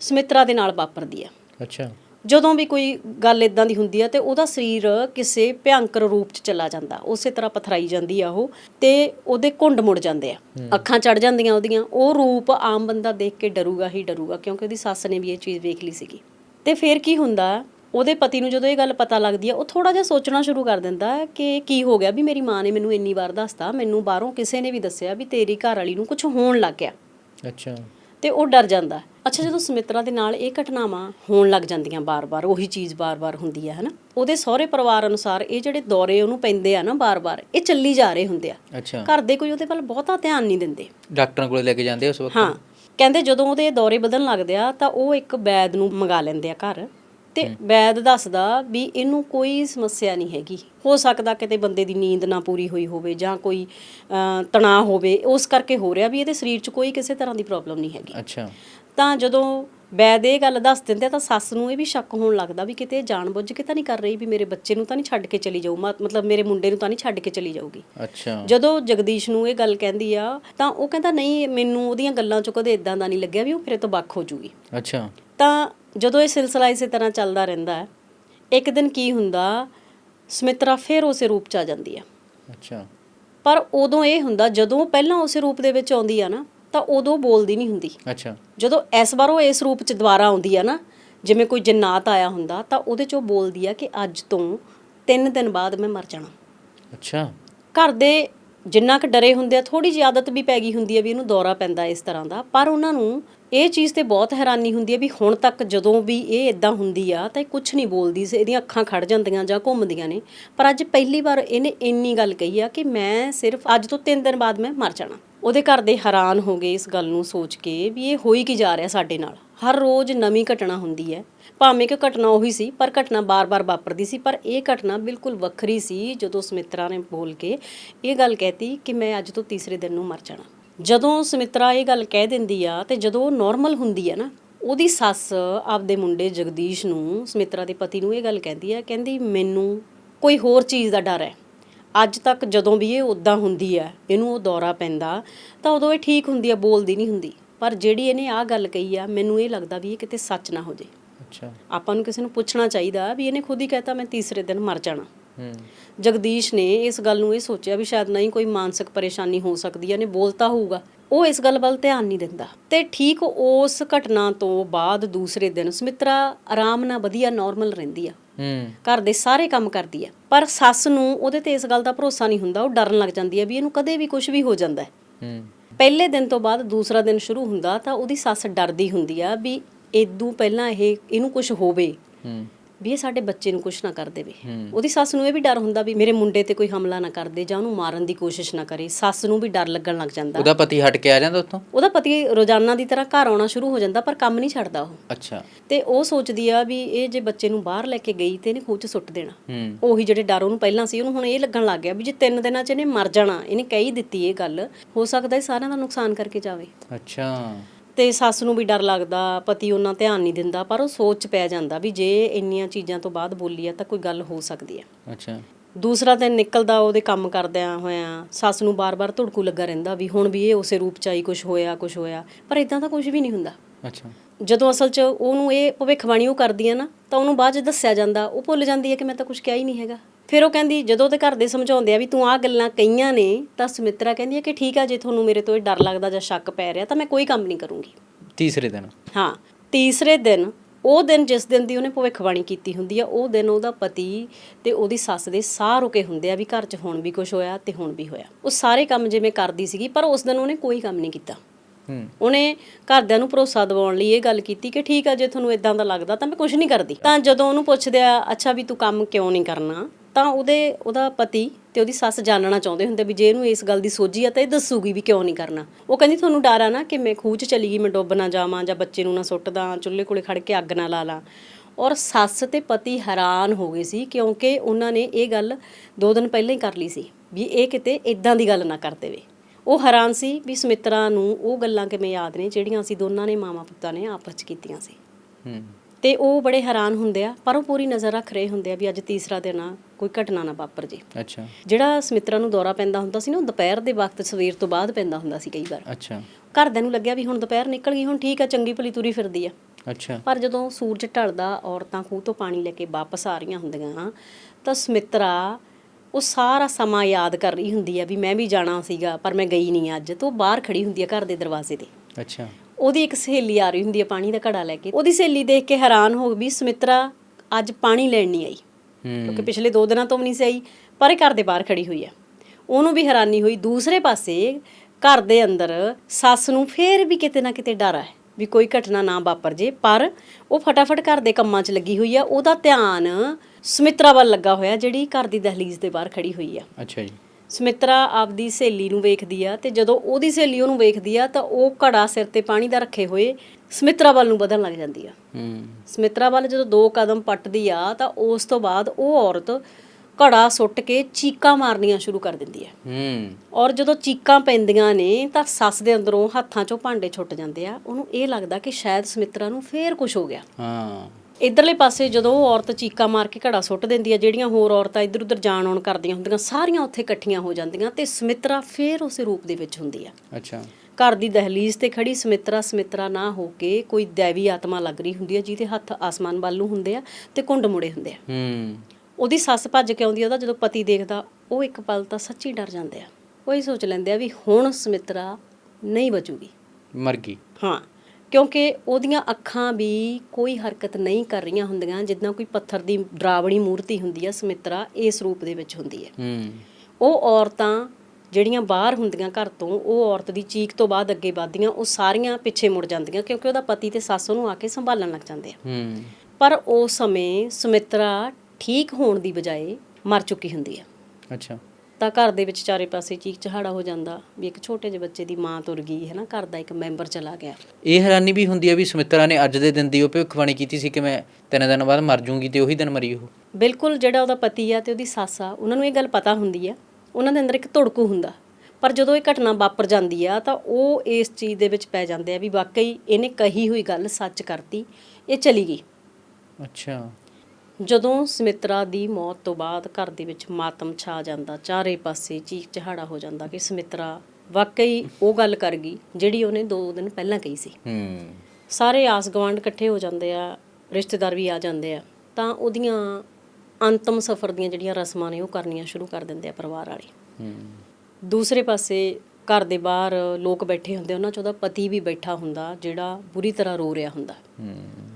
ਸਮਿਤਰਾ ਦੇ ਨਾਲ ਵਾਪਰਦੀ ਆ ਅੱਛਾ। ਜਦੋਂ ਵੀ ਕੋਈ ਗੱਲ ਇਦਾਂ ਦੀ ਹੁੰਦੀ ਆ ਤੇ ਉਹਦਾ ਸਰੀਰ ਕਿਸੇ ਭਿਆੰਕਰ ਰੂਪ 'ਚ ਚਲਾ ਜਾਂਦਾ। ਉਸੇ ਤਰ੍ਹਾਂ ਪਥਰਾਈ ਜਾਂਦੀ ਆ ਉਹ ਤੇ ਉਹਦੇ ਘੁੰਡ ਮੁੜ ਜਾਂਦੇ ਆ। ਅੱਖਾਂ ਚੜ ਜਾਂਦੀਆਂ ਉਹਦੀਆਂ। ਉਹ ਰੂਪ ਆਮ ਬੰਦਾ ਦੇਖ ਕੇ ਡਰੂਗਾ ਹੀ ਡਰੂਗਾ ਕਿਉਂਕਿ ਉਹਦੀ ਸੱਸ ਨੇ ਵੀ ਇਹ ਚੀਜ਼ ਵੇਖ ਲਈ ਸੀਗੀ। ਤੇ ਫਿਰ ਕੀ ਹੁੰਦਾ? ਉਹਦੇ ਪਤੀ ਨੂੰ ਜਦੋਂ ਇਹ ਗੱਲ ਪਤਾ ਲੱਗਦੀ ਆ ਉਹ ਥੋੜਾ ਜਿਹਾ ਸੋਚਣਾ ਸ਼ੁਰੂ ਕਰ ਦਿੰਦਾ ਹੈ ਕਿ ਕੀ ਹੋ ਗਿਆ ਵੀ ਮੇਰੀ ਮਾਂ ਨੇ ਮੈਨੂੰ ਇੰਨੀ ਵਾਰ ਦੱਸਤਾ ਮੈਨੂੰ ਬਾਹਰੋਂ ਕਿਸੇ ਨੇ ਵੀ ਦੱਸਿਆ ਵੀ ਤੇਰੀ ਘਰ ਵਾਲੀ ਨੂੰ ਕੁਝ ਹੋਣ ਲੱਗ ਗਿਆ। ਅੱਛਾ। ਤੇ ਉਹ ਡਰ ਜਾਂਦਾ। ਅੱਛਾ ਜਦੋਂ ਸਮਿਤਰਾ ਦੇ ਨਾਲ ਇਹ ਘਟਨਾਵਾਂ ਹੋਣ ਲੱਗ ਜਾਂਦੀਆਂ ਬਾਰ-ਬਾਰ ਉਹੀ ਚੀਜ਼ ਬਾਰ-ਬਾਰ ਹੁੰਦੀ ਹੈ ਹਨਾ? ਉਹਦੇ ਸਹੁਰੇ ਪਰਿਵਾਰ ਅਨੁਸਾਰ ਇਹ ਜਿਹੜੇ ਦੌਰੇ ਉਹਨੂੰ ਪੈਂਦੇ ਆ ਨਾ ਬਾਰ-ਬਾਰ ਇਹ ਚੱਲੀ ਜਾ ਰਹੇ ਹੁੰਦੇ ਆ। ਘਰ ਦੇ ਕੋਈ ਉਹਦੇ ਵੱਲ ਬਹੁਤਾ ਧਿਆਨ ਨਹੀਂ ਦਿੰਦੇ। ਡਾਕਟਰਾਂ ਕੋਲੇ ਲੈ ਕੇ ਜਾਂਦੇ ਉਸ ਵਕਤ? ਹਾਂ। ਕਹਿੰਦੇ ਜਦੋਂ ਉਹਦੇ ਦੌਰੇ ਵਧਣ ਲੱਗਦੇ ਆ ਤਾਂ ਉਹ ਇੱਕ ਵੈਦ ਨੂੰ ਮੰਗਾ ਲੈਂਦੇ ਆ ਘਰ। ਤੇ ਵੈਦ ਦੱਸਦਾ ਵੀ ਇਹਨੂੰ ਕੋਈ ਸਮੱਸਿਆ ਨਹੀਂ ਹੈਗੀ। ਹੋ ਸਕਦਾ ਕਿਤੇ ਬੰਦੇ ਦੀ ਨੀਂਦ ਨਾ ਪੂਰੀ ਹੋਈ ਹੋਵੇ ਜਾਂ ਕੋਈ ਤਣਾਅ ਹੋਵੇ। ਉਸ ਕਰਕੇ ਹੋ ਰਿਹਾ ਵੀ ਇਹਦੇ ਸਰੀਰ 'ਚ ਕੋਈ ਕਿਸੇ ਤਰ੍ਹਾਂ ਦੀ ਪ੍ਰੋਬਲਮ ਨਹੀਂ ਹੈਗੀ। ਅੱਛਾ। ਤਾਂ ਜਦੋਂ ਵੈਦ ਇਹ ਗੱਲ ਦੱਸ ਦਿੰਦੇ ਆ ਤਾਂ ਸੱਸ ਨੂੰ ਇਹ ਵੀ ਸ਼ੱਕ ਹੋਣ ਲੱਗਦਾ ਵੀ ਕਿਤੇ ਜਾਣਬੁੱਝ ਕੇ ਤਾਂ ਨਹੀਂ ਕਰ ਰਹੀ ਵੀ ਮੇਰੇ ਬੱਚੇ ਨੂੰ ਤਾਂ ਨਹੀਂ ਛੱਡ ਕੇ ਚਲੀ ਜਾਊ ਮਤ- ਮਤਲਬ ਮੇਰੇ ਮੁੰਡੇ ਨੂੰ ਤਾਂ ਨਹੀਂ ਛੱਡ ਕੇ ਚਲੀ ਜਾਊਗੀ। ਅੱਛਾ। ਜਦੋਂ ਜਗਦੀਸ਼ ਨੂੰ ਇਹ ਗੱਲ ਕਹਿੰਦੀ ਆ ਤਾਂ ਉਹ ਕਹਿੰਦਾ ਨਹੀਂ ਮੈਨੂੰ ਉਹਦੀਆਂ ਗੱਲਾਂ ਚੋਂ ਕਦੇ ਇਦਾਂ ਦਾ ਨਹੀਂ ਲੱਗਿਆ ਵੀ ਉਹ ਫਿਰ ਤੋਂ ਵੱਖ ਹੋ ਜੂਗੀ। ਅੱਛਾ। ਤਾਂ ਜਦੋਂ ਇਹ ਸਿਲਸਿਲਾ ਇਸੇ ਤਰ੍ਹਾਂ ਚੱਲਦਾ ਰਹਿੰਦਾ ਹੈ ਇੱਕ ਦਿਨ ਕੀ ਹੁੰਦਾ ਸਮਿਤਰਾ ਫਿਰ ਉਸੇ ਰੂਪ ਚ ਆ ਜਾਂਦੀ ਆ। ਅੱਛਾ। ਪਰ ਉਦੋਂ ਇਹ ਹੁੰਦਾ ਜਦੋਂ ਪਹਿਲਾਂ ਉਸੇ ਰੂਪ ਦੇ ਵਿੱਚ ਆਉਂਦੀ ਆ ਨਾ ਤਾਂ ਉਦੋਂ ਬੋਲਦੀ ਨਹੀਂ ਹੁੰਦੀ। ਅੱਛਾ। ਜਦੋਂ ਇਸ ਵਾਰ ਉਹ ਇਸ ਰੂਪ ਚ ਦੁਬਾਰਾ ਆਉਂਦੀ ਆ ਨਾ ਜਿਵੇਂ ਕੋਈ ਜੰਨਾਤ ਆਇਆ ਹੁੰਦਾ ਤਾਂ ਉਹਦੇ ਚ ਉਹ ਬੋਲਦੀ ਆ ਕਿ ਅੱਜ ਤੋਂ 3 ਦਿਨ ਬਾਅਦ ਮੈਂ ਮਰ ਜਾਣਾ। ਅੱਛਾ। ਘਰ ਦੇ ਜਿੰਨਾ ਕੁ ਡਰੇ ਹੁੰਦੇ ਆ ਥੋੜੀ ਜਿਹੀ ਆਦਤ ਵੀ ਪੈ ਗਈ ਹੁੰਦੀ ਆ ਵੀ ਇਹਨੂੰ ਦੌਰਾ ਪੈਂਦਾ ਇਸ ਤਰ੍ਹਾਂ ਦਾ ਪਰ ਉਹਨਾਂ ਨੂੰ ਇਹ ਚੀਜ਼ ਤੇ ਬਹੁਤ ਹੈਰਾਨੀ ਹੁੰਦੀ ਹੈ ਵੀ ਹੁਣ ਤੱਕ ਜਦੋਂ ਵੀ ਇਹ ਇਦਾਂ ਹੁੰਦੀ ਆ ਤਾਂ ਇਹ ਕੁਝ ਨਹੀਂ ਬੋਲਦੀ ਸੀ ਇਹਦੀਆਂ ਅੱਖਾਂ ਖੜ ਜਾਂਦੀਆਂ ਜਾਂ ਘੁੰਮਦੀਆਂ ਨੇ। ਪਰ ਅੱਜ ਪਹਿਲੀ ਵਾਰ ਇਹਨੇ ਇੰਨੀ ਗੱਲ ਕਹੀ ਆ ਕਿ ਮੈਂ ਸਿਰਫ ਅੱਜ ਤੋਂ 3 ਦਿਨ ਬਾਅਦ ਮੈਂ ਮਰ ਜਾਣਾ। ਉਹਦੇ ਘਰ ਦੇ ਹੈਰਾਨ ਹੋ ਗਏ ਇਸ ਗੱਲ ਨੂੰ ਸੋਚ ਕੇ ਵੀ ਇਹ ਹੋਈ ਕੀ ਜਾ ਰਿਹਾ ਸਾਡੇ ਨਾਲ। ਹਰ ਰੋਜ਼ ਨਵੀਂ ਘਟਨਾ ਹੁੰਦੀ ਹੈ। ਭਾਵੇਂ ਕਿ ਘਟਨਾ ਉਹੀ ਸੀ, ਪਰ ਘਟਨਾ ਬਾਰ-ਬਾਰ ਵਾਪਰਦੀ ਸੀ, ਪਰ ਇਹ ਘਟਨਾ ਬਿਲਕੁਲ ਵੱਖਰੀ ਸੀ, ਜਦੋਂ ਸੁਮਿਤਰਾ ਨੇ ਬੋਲ ਕੇ ਇਹ ਗੱਲ ਕਹਿਤੀ ਕਿ ਮੈਂ ਅੱਜ ਤੋਂ ਤੀਸਰੇ ਦਿਨ ਨੂੰ ਮਰ ਜਾਣਾ। ਜਦੋਂ ਸੁਮਿਤਰਾ ਇਹ ਗੱਲ ਕਹਿ ਦਿੰਦੀ ਆ ਤੇ ਜਦੋਂ ਉਹ ਨਾਰਮਲ ਹੁੰਦੀ ਹੈ ਨਾ, ਉਹਦੀ ਸੱਸ ਆਪਦੇ ਮੁੰਡੇ ਜਗਦੀਸ਼ ਨੂੰ, ਸੁਮਿਤਰਾ ਦੇ ਪਤੀ ਨੂੰ ਇਹ ਗੱਲ ਕਹਿੰਦੀ ਆ, ਕਹਿੰਦੀ ਮੈਨੂੰ ਕੋਈ ਹੋਰ ਚੀਜ਼ ਦਾ ਡਰ ਹੈ। ਅੱਜ ਤੱਕ ਜਦੋਂ ਵੀ ਇਹ ਉਦਾਂ ਹੁੰਦੀ ਆ ਇਹਨੂੰ ਉਹ ਦੌਰਾ ਪੈਂਦਾ ਤਾਂ ਉਦੋਂ ਇਹ ਠੀਕ ਹੁੰਦੀ ਆ ਬੋਲਦੀ ਨਹੀਂ ਹੁੰਦੀ। ਪਰ ਜਿਹੜੀ ਇਹਨੇ ਆਹ ਗੱਲ ਕਹੀ ਆ ਮੈਨੂੰ ਇਹ ਲੱਗਦਾ ਵੀ ਇਹ ਕਿਤੇ ਸੱਚ ਨਾ ਹੋ ਜੇ। ਅੱਛਾ। ਆਪਾਂ ਨੂੰ ਕਿਸੇ ਨੂੰ ਪੁੱਛਣਾ ਚਾਹੀਦਾ ਵੀ ਇਹਨੇ ਖੁਦ ਹੀ ਕਹਿਤਾ ਮੈਂ ਤੀਸਰੇ ਦਿਨ ਮਰ ਜਾਣਾ। ਹੂੰ ਜਗਦੀਸ਼ ਨੇ ਇਸ ਗੱਲ ਨੂੰ ਇਹ ਸੋਚਿਆ ਵੀ ਸ਼ਾਇਦ ਨਹੀਂ ਕੋਈ ਮਾਨਸਿਕ ਪਰੇਸ਼ਾਨੀ ਹੋ ਸਕਦੀ ਹੈ ਨੇ ਬੋਲਤਾ ਹੋਊਗਾ। ਉਹ ਇਸ ਗੱਲ ਵੱਲ ਧਿਆਨ ਨਹੀਂ ਦਿੰਦਾ। ਤੇ ਠੀਕ ਉਸ ਘਟਨਾ ਤੋਂ ਬਾਅਦ ਦੂਸਰੇ ਦਿਨ ਸਮਿਤਰਾ ਆਰਾਮ ਨਾਲ ਵਧੀਆ ਨਾਰਮਲ ਰਹਿੰਦੀ ਆ। ਹੂੰ। ਘਰ ਦੇ ਸਾਰੇ ਕੰਮ ਕਰਦੀ ਆ। ਪਰ ਸੱਸ ਨੂੰ ਉਹਦੇ ਤੇ ਇਸ ਗੱਲ ਦਾ ਭਰੋਸਾ ਨਹੀਂ ਹੁੰਦਾ ਉਹ ਡਰਨ ਲੱਗ ਜਾਂਦੀ ਹੈ ਵੀ ਇਹਨੂੰ ਕਦੇ ਵੀ ਕੁਝ ਵੀ ਹੋ ਜਾਂਦਾ ਪਹਿਲੇ ਦਿਨ ਤੋਂ ਬਾਅਦ ਦੂਸਰਾ ਦਿਨ ਸ਼ੁਰੂ ਹੁੰਦਾ ਤਾਂ ਉਹਦੀ ਸੱਸ ਡਰਦੀ ਹੁੰਦੀ ਆ ਵੀ ਇਦੋਂ ਪਹਿਲਾਂ ਇਹ ਇਹਨੂੰ ਕੁਝ ਹੋਵੇ। ਹੂੰ। ਵੀ ਇਹ ਸਾਡੇ ਬੱਚੇ ਨੂੰ ਕੁਝ ਨਾ ਕਰ ਦੇਵੇ। ਉਹਦੀ ਸੱਸ ਨੂੰ ਇਹ ਵੀ ਡਰ ਹੁੰਦਾ ਵੀ ਮੇਰੇ ਮੁੰਡੇ ਤੇ ਕੋਈ ਹਮਲਾ ਨਾ ਕਰ ਦੇ ਜਾਂ ਉਹਨੂੰ ਮਾਰਨ ਦੀ ਕੋਸ਼ਿਸ਼ ਨਾ ਕਰੇ। ਸੱਸ ਨੂੰ ਵੀ ਡਰ ਲੱਗਣ ਲੱਗ ਜਾਂਦਾ। ਉਹਦਾ ਪਤੀ ਹਟ ਕੇ ਆ ਜਾਂਦਾ ਉੱਥੋਂ? ਉਹਦਾ ਪਤੀ ਰੋਜ਼ਾਨਾ ਦੀ ਤਰ੍ਹਾਂ ਘਰ ਆਉਣਾ ਸ਼ੁਰੂ ਹੋ ਜਾਂਦਾ ਪਰ ਕੰਮ ਨਹੀਂ ਛੱਡਦਾ ਉਹ। ਅੱਛਾ। ਤੇ ਉਹ ਸੋਚਦੀ ਆ ਵੀ ਇਹ ਜੇ ਬੱਚੇ ਨੂੰ ਬਾਹਰ ਲੈ ਕੇ ਗਈ ਤੇ ਇਹਨੇ ਖੂਹ 'ਚ ਸੁੱਟ ਦੇਣਾ। ਉਹੀ ਜਿਹੜੇ ਡਰ ਉਹਨੂੰ ਪਹਿਲਾਂ ਸੀ ਉਹਨੂੰ ਹੁਣ ਇਹ ਲੱਗਣ ਲੱਗ ਗਿਆ ਵੀ ਜੇ ਤਿੰਨ ਦਿਨਾਂ 'ਚ ਇਹਨੇ ਮਰ ਜਾਣਾ ਇਹਨੇ ਕਹਿ ਹੀ ਦਿੱਤੀ ਇਹ ਗੱਲ। ਹੋ ਸਕਦਾ ਸਾਰਿਆਂ ਦਾ ਨੁਕਸਾਨ ਕਰਕੇ ਜਾਵੇ। ਅੱਛਾ। ਤੇ ਸੱਸ ਨੂੰ ਵੀ ਡਰ ਲੱਗਦਾ ਪਤੀ ਉਹਨਾਂ ਧਿਆਨ ਨਹੀਂ ਦਿੰਦਾ ਪਰ ਉਹ ਸੋਚ 'ਚ ਪੈ ਜਾਂਦਾ ਵੀ ਜੇ ਇੰਨੀਆਂ ਚੀਜ਼ਾਂ ਤੋਂ ਬਾਅਦ ਬੋਲੀ ਆ ਤਾਂ ਕੋਈ ਗੱਲ ਹੋ ਸਕਦੀ ਆ। ਅੱਛਾ। ਦੂਸਰਾ ਦਿਨ ਨਿਕਲਦਾ ਉਹਦੇ ਕੰਮ ਕਰਦਿਆਂ ਹੋਇਆਂ ਸੱਸ ਨੂੰ ਬਾਰ-ਬਾਰ ਧੁੜਕੂ ਲੱਗਾ ਰਹਿੰਦਾ ਵੀ ਹੁਣ ਵੀ ਇਹ ਉਸੇ ਰੂਪ ਚ ਆਈ ਕੁਝ ਹੋਇਆ ਕੁਝ ਹੋਇਆ ਪਰ ਇਦਾਂ ਤਾਂ ਕੁਝ ਵੀ ਨਹੀਂ ਹੁੰਦਾ। ਅੱਛਾ। ਜਦੋਂ ਅਸਲ 'ਚ ਉਹਨੂੰ ਇਹ ਭਵਿੱਖਬਾਣੀ ਉਹ ਕਰਦੀ ਆ ਨਾ ਤਾਂ ਉਹਨੂੰ ਬਾਅਦ 'ਚ ਦੱਸਿਆ ਜਾਂਦਾ ਉਹ ਭੁੱਲ ਜਾਂਦੀ ਹੈ ਕਿ ਮੈਂ ਤਾਂ ਕੁਝ ਕਿਹਾ ਹੀ ਨਹੀਂ ਹੈਗਾ। ਫਿਰ ਉਹ ਕਹਿੰਦੀ ਜਦੋਂ ਉਹਦੇ ਘਰ ਦੇ ਸਮਝਾਉਂਦੇ ਆ ਵੀ ਤੂੰ ਆਹ ਗੱਲਾਂ ਕਹੀਆਂ ਨੇ ਤਾਂ ਸੁਮਿਤਰਾ ਕਹਿੰਦੀ ਹੈ ਕਿ ਠੀਕ ਆ ਜੇ ਤੁਹਾਨੂੰ ਮੇਰੇ ਤੋਂ ਇਹ ਡਰ ਲੱਗਦਾ ਜਾਂ ਸ਼ੱਕ ਪੈ ਰਿਹਾ ਤਾਂ ਮੈਂ ਕੋਈ ਕੰਮ ਨਹੀਂ ਕਰੂੰਗੀ। ਤੀਸਰੇ ਦਿਨ। ਹਾਂ ਤੀਸਰੇ ਦਿਨ ਉਹ ਦਿਨ ਜਿਸ ਦਿਨ ਦੀ ਉਹਨੇ ਭਵਿੱਖਬਾਣੀ ਕੀਤੀ ਹੁੰਦੀ ਆ ਉਹ ਦਿਨ ਉਹਦਾ ਪਤੀ ਤੇ ਉਹਦੀ ਸੱਸ ਦੇ ਸਾਹ ਰੁਕੇ ਹੁੰਦੇ ਆ ਵੀ ਘਰ 'ਚ ਹੁਣ ਵੀ ਕੁਝ ਹੋਇਆ ਤੇ ਹੁਣ ਵੀ ਹੋਇਆ। ਉਹ ਸਾਰੇ ਕੰਮ ਜਿਵੇਂ ਕਰਦੀ ਸੀਗੀ ਪਰ ਉਸ ਦਿਨ ਉਹਨੇ ਕੋਈ ਕੰਮ ਨਹੀਂ ਕੀਤਾ। ਉਹਨੇ ਘਰਦਿਆਂ ਨੂੰ ਭਰੋਸਾ ਦਿਵਾਉਣ ਲਈ ਇਹ ਗੱਲ ਕੀਤੀ ਕਿ ਠੀਕ ਆ, ਜੇ ਤੁਹਾਨੂੰ ਇਦਾਂ ਦਾ ਲੱਗਦਾ ਤਾਂ ਮੈਂ ਕੁਝ ਨਹੀਂ ਕਰਦੀ। ਤਾਂ ਜਦੋਂ ਉਹਨੂੰ ਪੁੱਛਦੇ ਆ, ਅੱਛਾ ਵੀ ਤੂੰ ਕੰਮ ਕਿਉਂ ਨਹੀਂ ਕਰਨਾ? ਤਾਂ ਉਹਦੇ, ਉਹਦਾ ਪਤੀ ਤੇ ਉਹਦੀ ਸੱਸ ਜਾਣਨਾ ਚਾਹੁੰਦੇ ਹੁੰਦੇ ਵੀ ਜੇ ਇਹਨੂੰ ਇਸ ਗੱਲ ਦੀ ਸੋਝੀ ਆ ਤਾਂ ਇਹ ਦੱਸੂਗੀ ਵੀ ਕਿਉਂ ਨਹੀਂ ਕਰਨਾ। ਉਹ ਕਹਿੰਦੀ, ਤੁਹਾਨੂੰ ਡਰ ਆ ਨਾ ਕਿ ਮੈਂ ਖੂਹ 'ਚ ਚਲੀ ਗਈ, ਮੈਂ ਡੁੱਬ ਨਾ ਜਾਵਾਂ ਜਾਂ ਬੱਚੇ ਨੂੰ ਨਾ ਸੁੱਟਦਾ, ਚੁੱਲ੍ਹੇ ਕੋਲੇ ਖੜ ਕੇ ਅੱਗ ਨਾ ਲਾ ਲਾਂ। ਔਰ ਸੱਸ ਤੇ ਪਤੀ ਹੈਰਾਨ ਹੋ ਗਏ ਸੀ ਕਿਉਂਕਿ ਉਹਨਾਂ ਨੇ ਇਹ ਗੱਲ ਦੋ ਦਿਨ ਪਹਿਲਾਂ ਹੀ ਕਰ ਲਈ ਸੀ ਵੀ ਇਹ ਕਿਤੇ ਇਦਾਂ ਦੀ ਗੱਲ ਨਾ ਕਰ ਦੇਵੇ। ਉਹ ਹੈਰਾਨ ਸੀ ਵੀ ਸੁਮਿਤਰਾ ਨੂੰ ਉਹ ਗੱਲਾਂ ਕਿਵੇਂ ਯਾਦ ਨੇ ਜਿਹੜੀਆਂ ਅਸੀਂ ਦੋਨਾਂ ਨੇ ਮਾਮਾ ਪੁੱਤਾਂ ਨੇ ਆਪਸ 'ਚ ਕੀਤੀਆਂ ਸੀ। ਹੂੰ। ਤੇ ਉਹ ਬੜੇ ਹੈਰਾਨ ਹੁੰਦੇ ਆ ਪਰ ਉਹ ਪੂਰੀ ਨਜ਼ਰ ਰੱਖ ਰਹੇ ਹੁੰਦੇ ਆ ਵੀ ਅੱਜ ਤੀਸਰਾ ਦਿਨ ਆ ਕੋਈ ਘਟਨਾ ਨਾ ਵਾਪਰ ਜੇ। ਅੱਛਾ। ਜਿਹੜਾ ਸੁਮਿਤਰਾ ਨੂੰ ਦੌਰਾ ਪੈਂਦਾ ਹੁੰਦਾ ਸੀ ਨਾ ਉਹ ਦੁਪਹਿਰ ਦੇ ਵਕਤ ਸਵੇਰ ਤੋਂ ਬਾਅਦ ਪੈਂਦਾ ਹੁੰਦਾ ਸੀ ਕਈ ਵਾਰ। ਅੱਛਾ। ਘਰਦਿਆਂ ਨੂੰ ਲੱਗਿਆ ਵੀ ਹੁਣ ਦੁਪਹਿਰ ਨਿਕਲ ਗਈ ਹੁਣ ਠੀਕ ਆ ਚੰਗੀ ਭਲੀ ਤੁਰੀ ਫਿਰਦੀ ਆ। ਅੱਛਾ। ਪਰ ਜਦੋਂ ਸੂਰਜ ਢਲਦਾ ਔਰਤਾਂ ਖੂਹ ਤੋਂ ਪਾਣੀ ਲੈ ਕੇ ਵਾਪਸ ਆ ਰਹੀਆਂ ਹੁੰਦੀਆਂ ਤਾਂ ਸੁਮਿਤਰਾ ਉਹ ਸਾਰਾ ਸਮਾਂ ਯਾਦ ਕਰ ਰਹੀ ਹੁੰਦੀ ਆ ਵੀ ਮੈਂ ਵੀ ਜਾਣਾ ਸੀਗਾ ਪਰ ਮੈਂ ਗਈ ਨਹੀਂ ਅੱਜ। ਤੋਂ ਬਾਹਰ ਖੜੀ ਹੁੰਦੀ ਆ ਘਰ ਦੇ ਦਰਵਾਜ਼ੇ ਤੇ। ਅੱਛਾ। ਉਹਦੀ ਇੱਕ ਸਹੇਲੀ ਆ ਰਹੀ ਹੁੰਦੀ ਆ ਪਾਣੀ ਦਾ ਘੜਾ ਲੈ ਕੇ। ਉਹਦੀ ਸਹੇਲੀ ਦੇਖ ਕੇ ਹੈਰਾਨ ਹੋ ਗਈ ਸੁਮਿਤਰਾ ਅੱਜ ਪਾਣੀ ਲੈਣ ਨਹੀਂ ਆਈ। ਕਿਉਂਕਿ ਪਿਛਲੇ 2 ਦਿਨਾਂ ਤੋਂ ਵੀ ਨਹੀਂ ਸੀ ਆਈ ਪਰ ਇਹ ਘਰ ਦੇ ਬਾਹਰ ਖੜੀ ਹੋਈ ਆ। ਉਹਨੂੰ ਵੀ ਹੈਰਾਨੀ ਹੋਈ। ਦੂਸਰੇ ਪਾਸੇ ਘਰ ਦੇ ਅੰਦਰ ਸੱਸ ਨੂੰ ਫੇਰ ਵੀ ਕਿਤੇ ਨਾ ਕਿਤੇ ਡਰ ਹੈ ਵੀ ਕੋਈ ਘਟਨਾ ਨਾ ਵਾਪਰ ਜੇ ਪਰ ਉਹ ਫਟਾਫਟ ਘਰ ਦੇ ਕੰਮਾਂ 'ਚ ਲੱਗੀ ਹੋਈ ਆ। ਉਹਦਾ ਧਿਆਨ ਸੁਮਿਤਰਾ ਵੱਲ ਲੱਗਾ ਹੋਇਆ ਜਿਹੜੀ ਘਰ ਦੀ ਦਹਲੀਜ਼ ਦੇ ਬਾਹਰ ਖੜੀ ਹੋਈ ਆ। ਅੱਛਾ ਜੀ। ਸੁਮਿਤਰਾ ਆਪਦੀ ਸਹੇਲੀ ਨੂੰ ਵੇਖਦੀ ਆ ਤੇ ਜਦੋਂ ਉਹਦੀ ਸਹੇਲੀ ਉਹਨੂੰ ਵੇਖਦੀ ਆ ਤਾਂ ਉਹ ਘੜਾ ਸਿਰ ਤੇ ਪਾਣੀ ਦਾ ਰੱਖੇ ਹੋਏ ਸੁਮਿਤਰਾ ਵੱਲ ਨੂੰ ਵਧਣ ਲੱਗ ਜਾਂਦੀ ਆ। ਹੂੰ। ਸਮਿਤਰਾ ਵੱਲ ਜਦੋਂ ਦੋ ਕਦਮ ਪੱਟਦੀ ਆ ਤਾਂ ਉਸ ਤੋਂ ਬਾਅਦ ਉਹ ਔਰਤ ਘੜਾ ਸੁੱਟ ਕੇ ਚੀਕਾਂ ਮਾਰਨੀਆਂ ਸ਼ੁਰੂ ਕਰ ਦਿੰਦੀ ਹੈ ਹੂੰ। ਔਰ ਜਦੋਂ ਚੀਕਾਂ ਪੈਂਦੀਆਂ ਨੇ ਤਾਂ ਸੱਸ ਦੇ ਅੰਦਰੋਂ ਹੱਥਾਂ 'ਚੋਂ ਭਾਂਡੇ ਛੁੱਟ ਜਾਂਦੇ ਆ। ਉਹਨੂੰ ਇਹ ਲੱਗਦਾ ਕਿ ਸ਼ਾਇਦ ਸਮਿਤਰਾ ਨੂੰ ਫੇਰ ਕੁਝ ਹੋ ਗਿਆ। ਹਾਂ। ਇਧਰਲੇ ਪਾਸੇ ਜਦੋਂ ਉਹ ਔਰਤ ਚੀਕਾਂ ਮਾਰ ਕੇ ਘੜਾ ਸੁੱਟ ਦਿੰਦੀ ਆ ਜਿਹੜੀਆਂ ਹੋਰ ਔਰਤਾਂ ਇੱਧਰ ਉੱਧਰ ਜਾਣ ਆਉਣ ਕਰਦੀਆਂ ਹੁੰਦੀਆਂ ਸਾਰੀਆਂ ਉੱਥੇ ਇਕੱਠੀਆਂ ਹੋ ਜਾਂਦੀਆਂ ਤੇ ਸਮਿਤਰਾ ਫੇਰ ਉਸੇ ਰੂਪ ਦੇ ਵਿੱਚ ਹੁੰਦੀ ਆ। ਅੱਛਾ। ਘਰ ਦੀ ਦਹਲੀਜ਼ ਤੇ ਖੜੀ ਸਮਿਤਰਾ ਸਮਿਤਰਾ ਨਾ ਹੋ ਕੇ ਕੋਈ ਦੇਵੀ ਆਤਮਾ ਲੱਗ ਰਹੀ ਹੁੰਦੀ ਹੈ ਜਿਹਦੇ ਹੱਥ ਆਸਮਾਨ ਵੱਲ ਨੂੰ ਹੁੰਦੇ ਆ ਤੇ ਕੁੰਡ ਮੁੜੇ ਹੁੰਦੇ ਆ। ਹੂੰ। ਉਹਦੀ ਸੱਸ ਭੱਜ ਕੇ ਆਉਂਦੀ ਆ ਉਹਦਾ ਜਦੋਂ ਪਤੀ ਦੇਖਦਾ ਉਹ ਇੱਕ ਪਲ ਤਾਂ ਸੱਚੀ ਡਰ ਜਾਂਦੇ ਆ। ਉਹ ਹੀ ਸੋਚ ਲੈਂਦੇ ਆ ਵੀ ਹੁਣ ਸਮਿਤਰਾ ਨਹੀਂ ਬਚੂਗੀ। ਮਰ ਗਈ। ਹਾਂ। ਕਿਉਂਕਿ ਉਹਦੀਆਂ ਅੱਖਾਂ ਵੀ ਕੋਈ ਹਰਕਤ ਨਹੀਂ ਕਰ ਰਹੀਆਂ ਹੁੰਦੀਆਂ ਜਿੱਦਾਂ ਕੋਈ ਪੱਥਰ ਦੀ ਡਰਾਵਣੀ ਮੂਰਤੀ ਹੁੰਦੀ ਆ ਸਮਿਤਰਾ ਇਸ ਰੂਪ ਦੇ ਵਿੱਚ ਹੁੰਦੀ ਹੈ। ਹੂੰ। ਉਹ ਔਰਤਾਂ ਜਿਹੜੀਆਂ ਬਾਹਰ ਹੁੰਦੀਆਂ ਘਰ ਤੋਂ ਉਹ ਔਰਤ ਦੀ ਚੀਕ ਤੋਂ ਬਾਅਦ ਅੱਗੇ ਵੱਧਦੀਆਂ ਉਹ ਸਾਰੀਆਂ ਪਿੱਛੇ ਮੁੜ ਜਾਂਦੀਆਂ ਕਿਉਂਕਿ ਉਹਦਾ ਪਤੀ ਤੇ ਸੱਸ ਉਹਨੂੰ ਆ ਕੇ ਸੰਭਾਲਣ ਲੱਗ ਜਾਂਦੇ ਆ। ਹੂੰ। ਪਰ ਉਸ ਸਮੇਂ ਸੁਮਿਤਰਾ ਠੀਕ ਹੋਣ ਦੀ ਬਜਾਏ ਮਰ ਚੁੱਕੀ ਹੁੰਦੀ ਆ। ਅੱਛਾ। ਤਾਂ ਘਰ ਦੇ ਵਿੱਚ ਚਾਰੇ ਪਾਸੇ ਚੀਕ ਚਹਾੜਾ ਹੋ ਜਾਂਦਾ ਵੀ ਇੱਕ ਛੋਟੇ ਜਿਹੇ ਬੱਚੇ ਦੀ ਮਾਂ ਤੁਰ ਗਈ ਹੈ ਨਾ ਘਰ ਦਾ ਇੱਕ ਮੈਂਬਰ ਚਲਾ ਗਿਆ। ਇਹ ਹੈਰਾਨੀ ਵੀ ਹੁੰਦੀ ਹੈ ਵੀ ਸੁਮਿਤਰਾ ਨੇ ਅੱਜ ਦੇ ਦਿਨ ਦੀ ਉਹ ਭਵਿੱਖਬਾਣੀ ਕੀਤੀ ਸੀ ਕਿ ਮੈਂ ਤਿੰਨ ਦਿਨ ਬਾਅਦ ਮਰ ਜੂੰਗੀ ਤੇ ਉਹੀ ਦਿਨ ਮਰੀ ਉਹ। ਬਿਲਕੁਲ ਜਿਹੜਾ ਉਹਦਾ ਪਤੀ ਆ ਤੇ ਉਹਦੀ ਸੱਸ ਆ ਉਹਨਾਂ ਨੂੰ ਇਹ ਗੱਲ ਪਤਾ ਹੁੰਦੀ ਆ ਉਹਨਾਂ ਦੇ ਅੰਦਰ ਇੱਕ ਧੜਕੂ ਹੁੰਦਾ। ਪਰ ਜਦੋਂ ਇਹ ਘਟਨਾ ਵਾਪਰ ਜਾਂਦੀ ਆ ਤਾਂ ਉਹ ਇਸ ਚੀਜ਼ ਦੇ ਵਿੱਚ ਪੈ ਜਾਂਦੇ ਆ ਵੀ ਵਾਕਈ ਇਹਨੇ ਕਹੀ ਹੋਈ ਗੱਲ ਸੱਚ ਕਰਤੀ ਇਹ ਚਲੀ ਗਈ। ਅੱਛਾ। ਜਦੋਂ ਸਮਿਤਰਾ ਦੀ ਮੌਤ ਤੋਂ ਬਾਅਦ ਘਰ ਦੇ ਵਿੱਚ ਮਾਤਮ ਛਾ ਜਾਂਦਾ ਚਾਰੇ ਪਾਸੇ ਚੀਕ ਚਹਾੜਾ ਹੋ ਜਾਂਦਾ ਕਿ ਸਮਿਤਰਾ ਵਾਕਈ ਉਹ ਗੱਲ ਕਰ ਗਈ ਜਿਹੜੀ ਉਹਨੇ 2 ਦਿਨ ਪਹਿਲਾਂ ਕਹੀ ਸੀ। ਹੂੰ। ਸਾਰੇ ਆਸ ਗਵਾਂਡ ਇਕੱਠੇ ਹੋ ਜਾਂਦੇ ਆ ਰਿਸ਼ਤੇਦਾਰ ਵੀ ਆ ਜਾਂਦੇ ਆ ਤਾਂ ਉਹਦੀਆਂ ਅੰਤਮ ਸਫ਼ਰ ਦੀਆਂ ਜਿਹੜੀਆਂ ਰਸਮਾਂ ਨੇ ਉਹ ਕਰਨੀਆਂ ਸ਼ੁਰੂ ਕਰ ਦਿੰਦੇ ਆ ਪਰਿਵਾਰ ਵਾਲੇ। ਹੂੰ। ਦੂਸਰੇ ਪਾਸੇ ਘਰ ਦੇ ਬਾਹਰ ਲੋਕ ਬੈਠੇ ਹੁੰਦੇ ਉਹਨਾਂ ਚ ਉਹਦਾ ਪਤੀ ਵੀ ਬੈਠਾ ਹੁੰਦਾ ਜਿਹੜਾ ਬੁਰੀ ਤਰ੍ਹਾਂ ਰੋ ਰਿਹਾ ਹੁੰਦਾ। ਹੂੰ।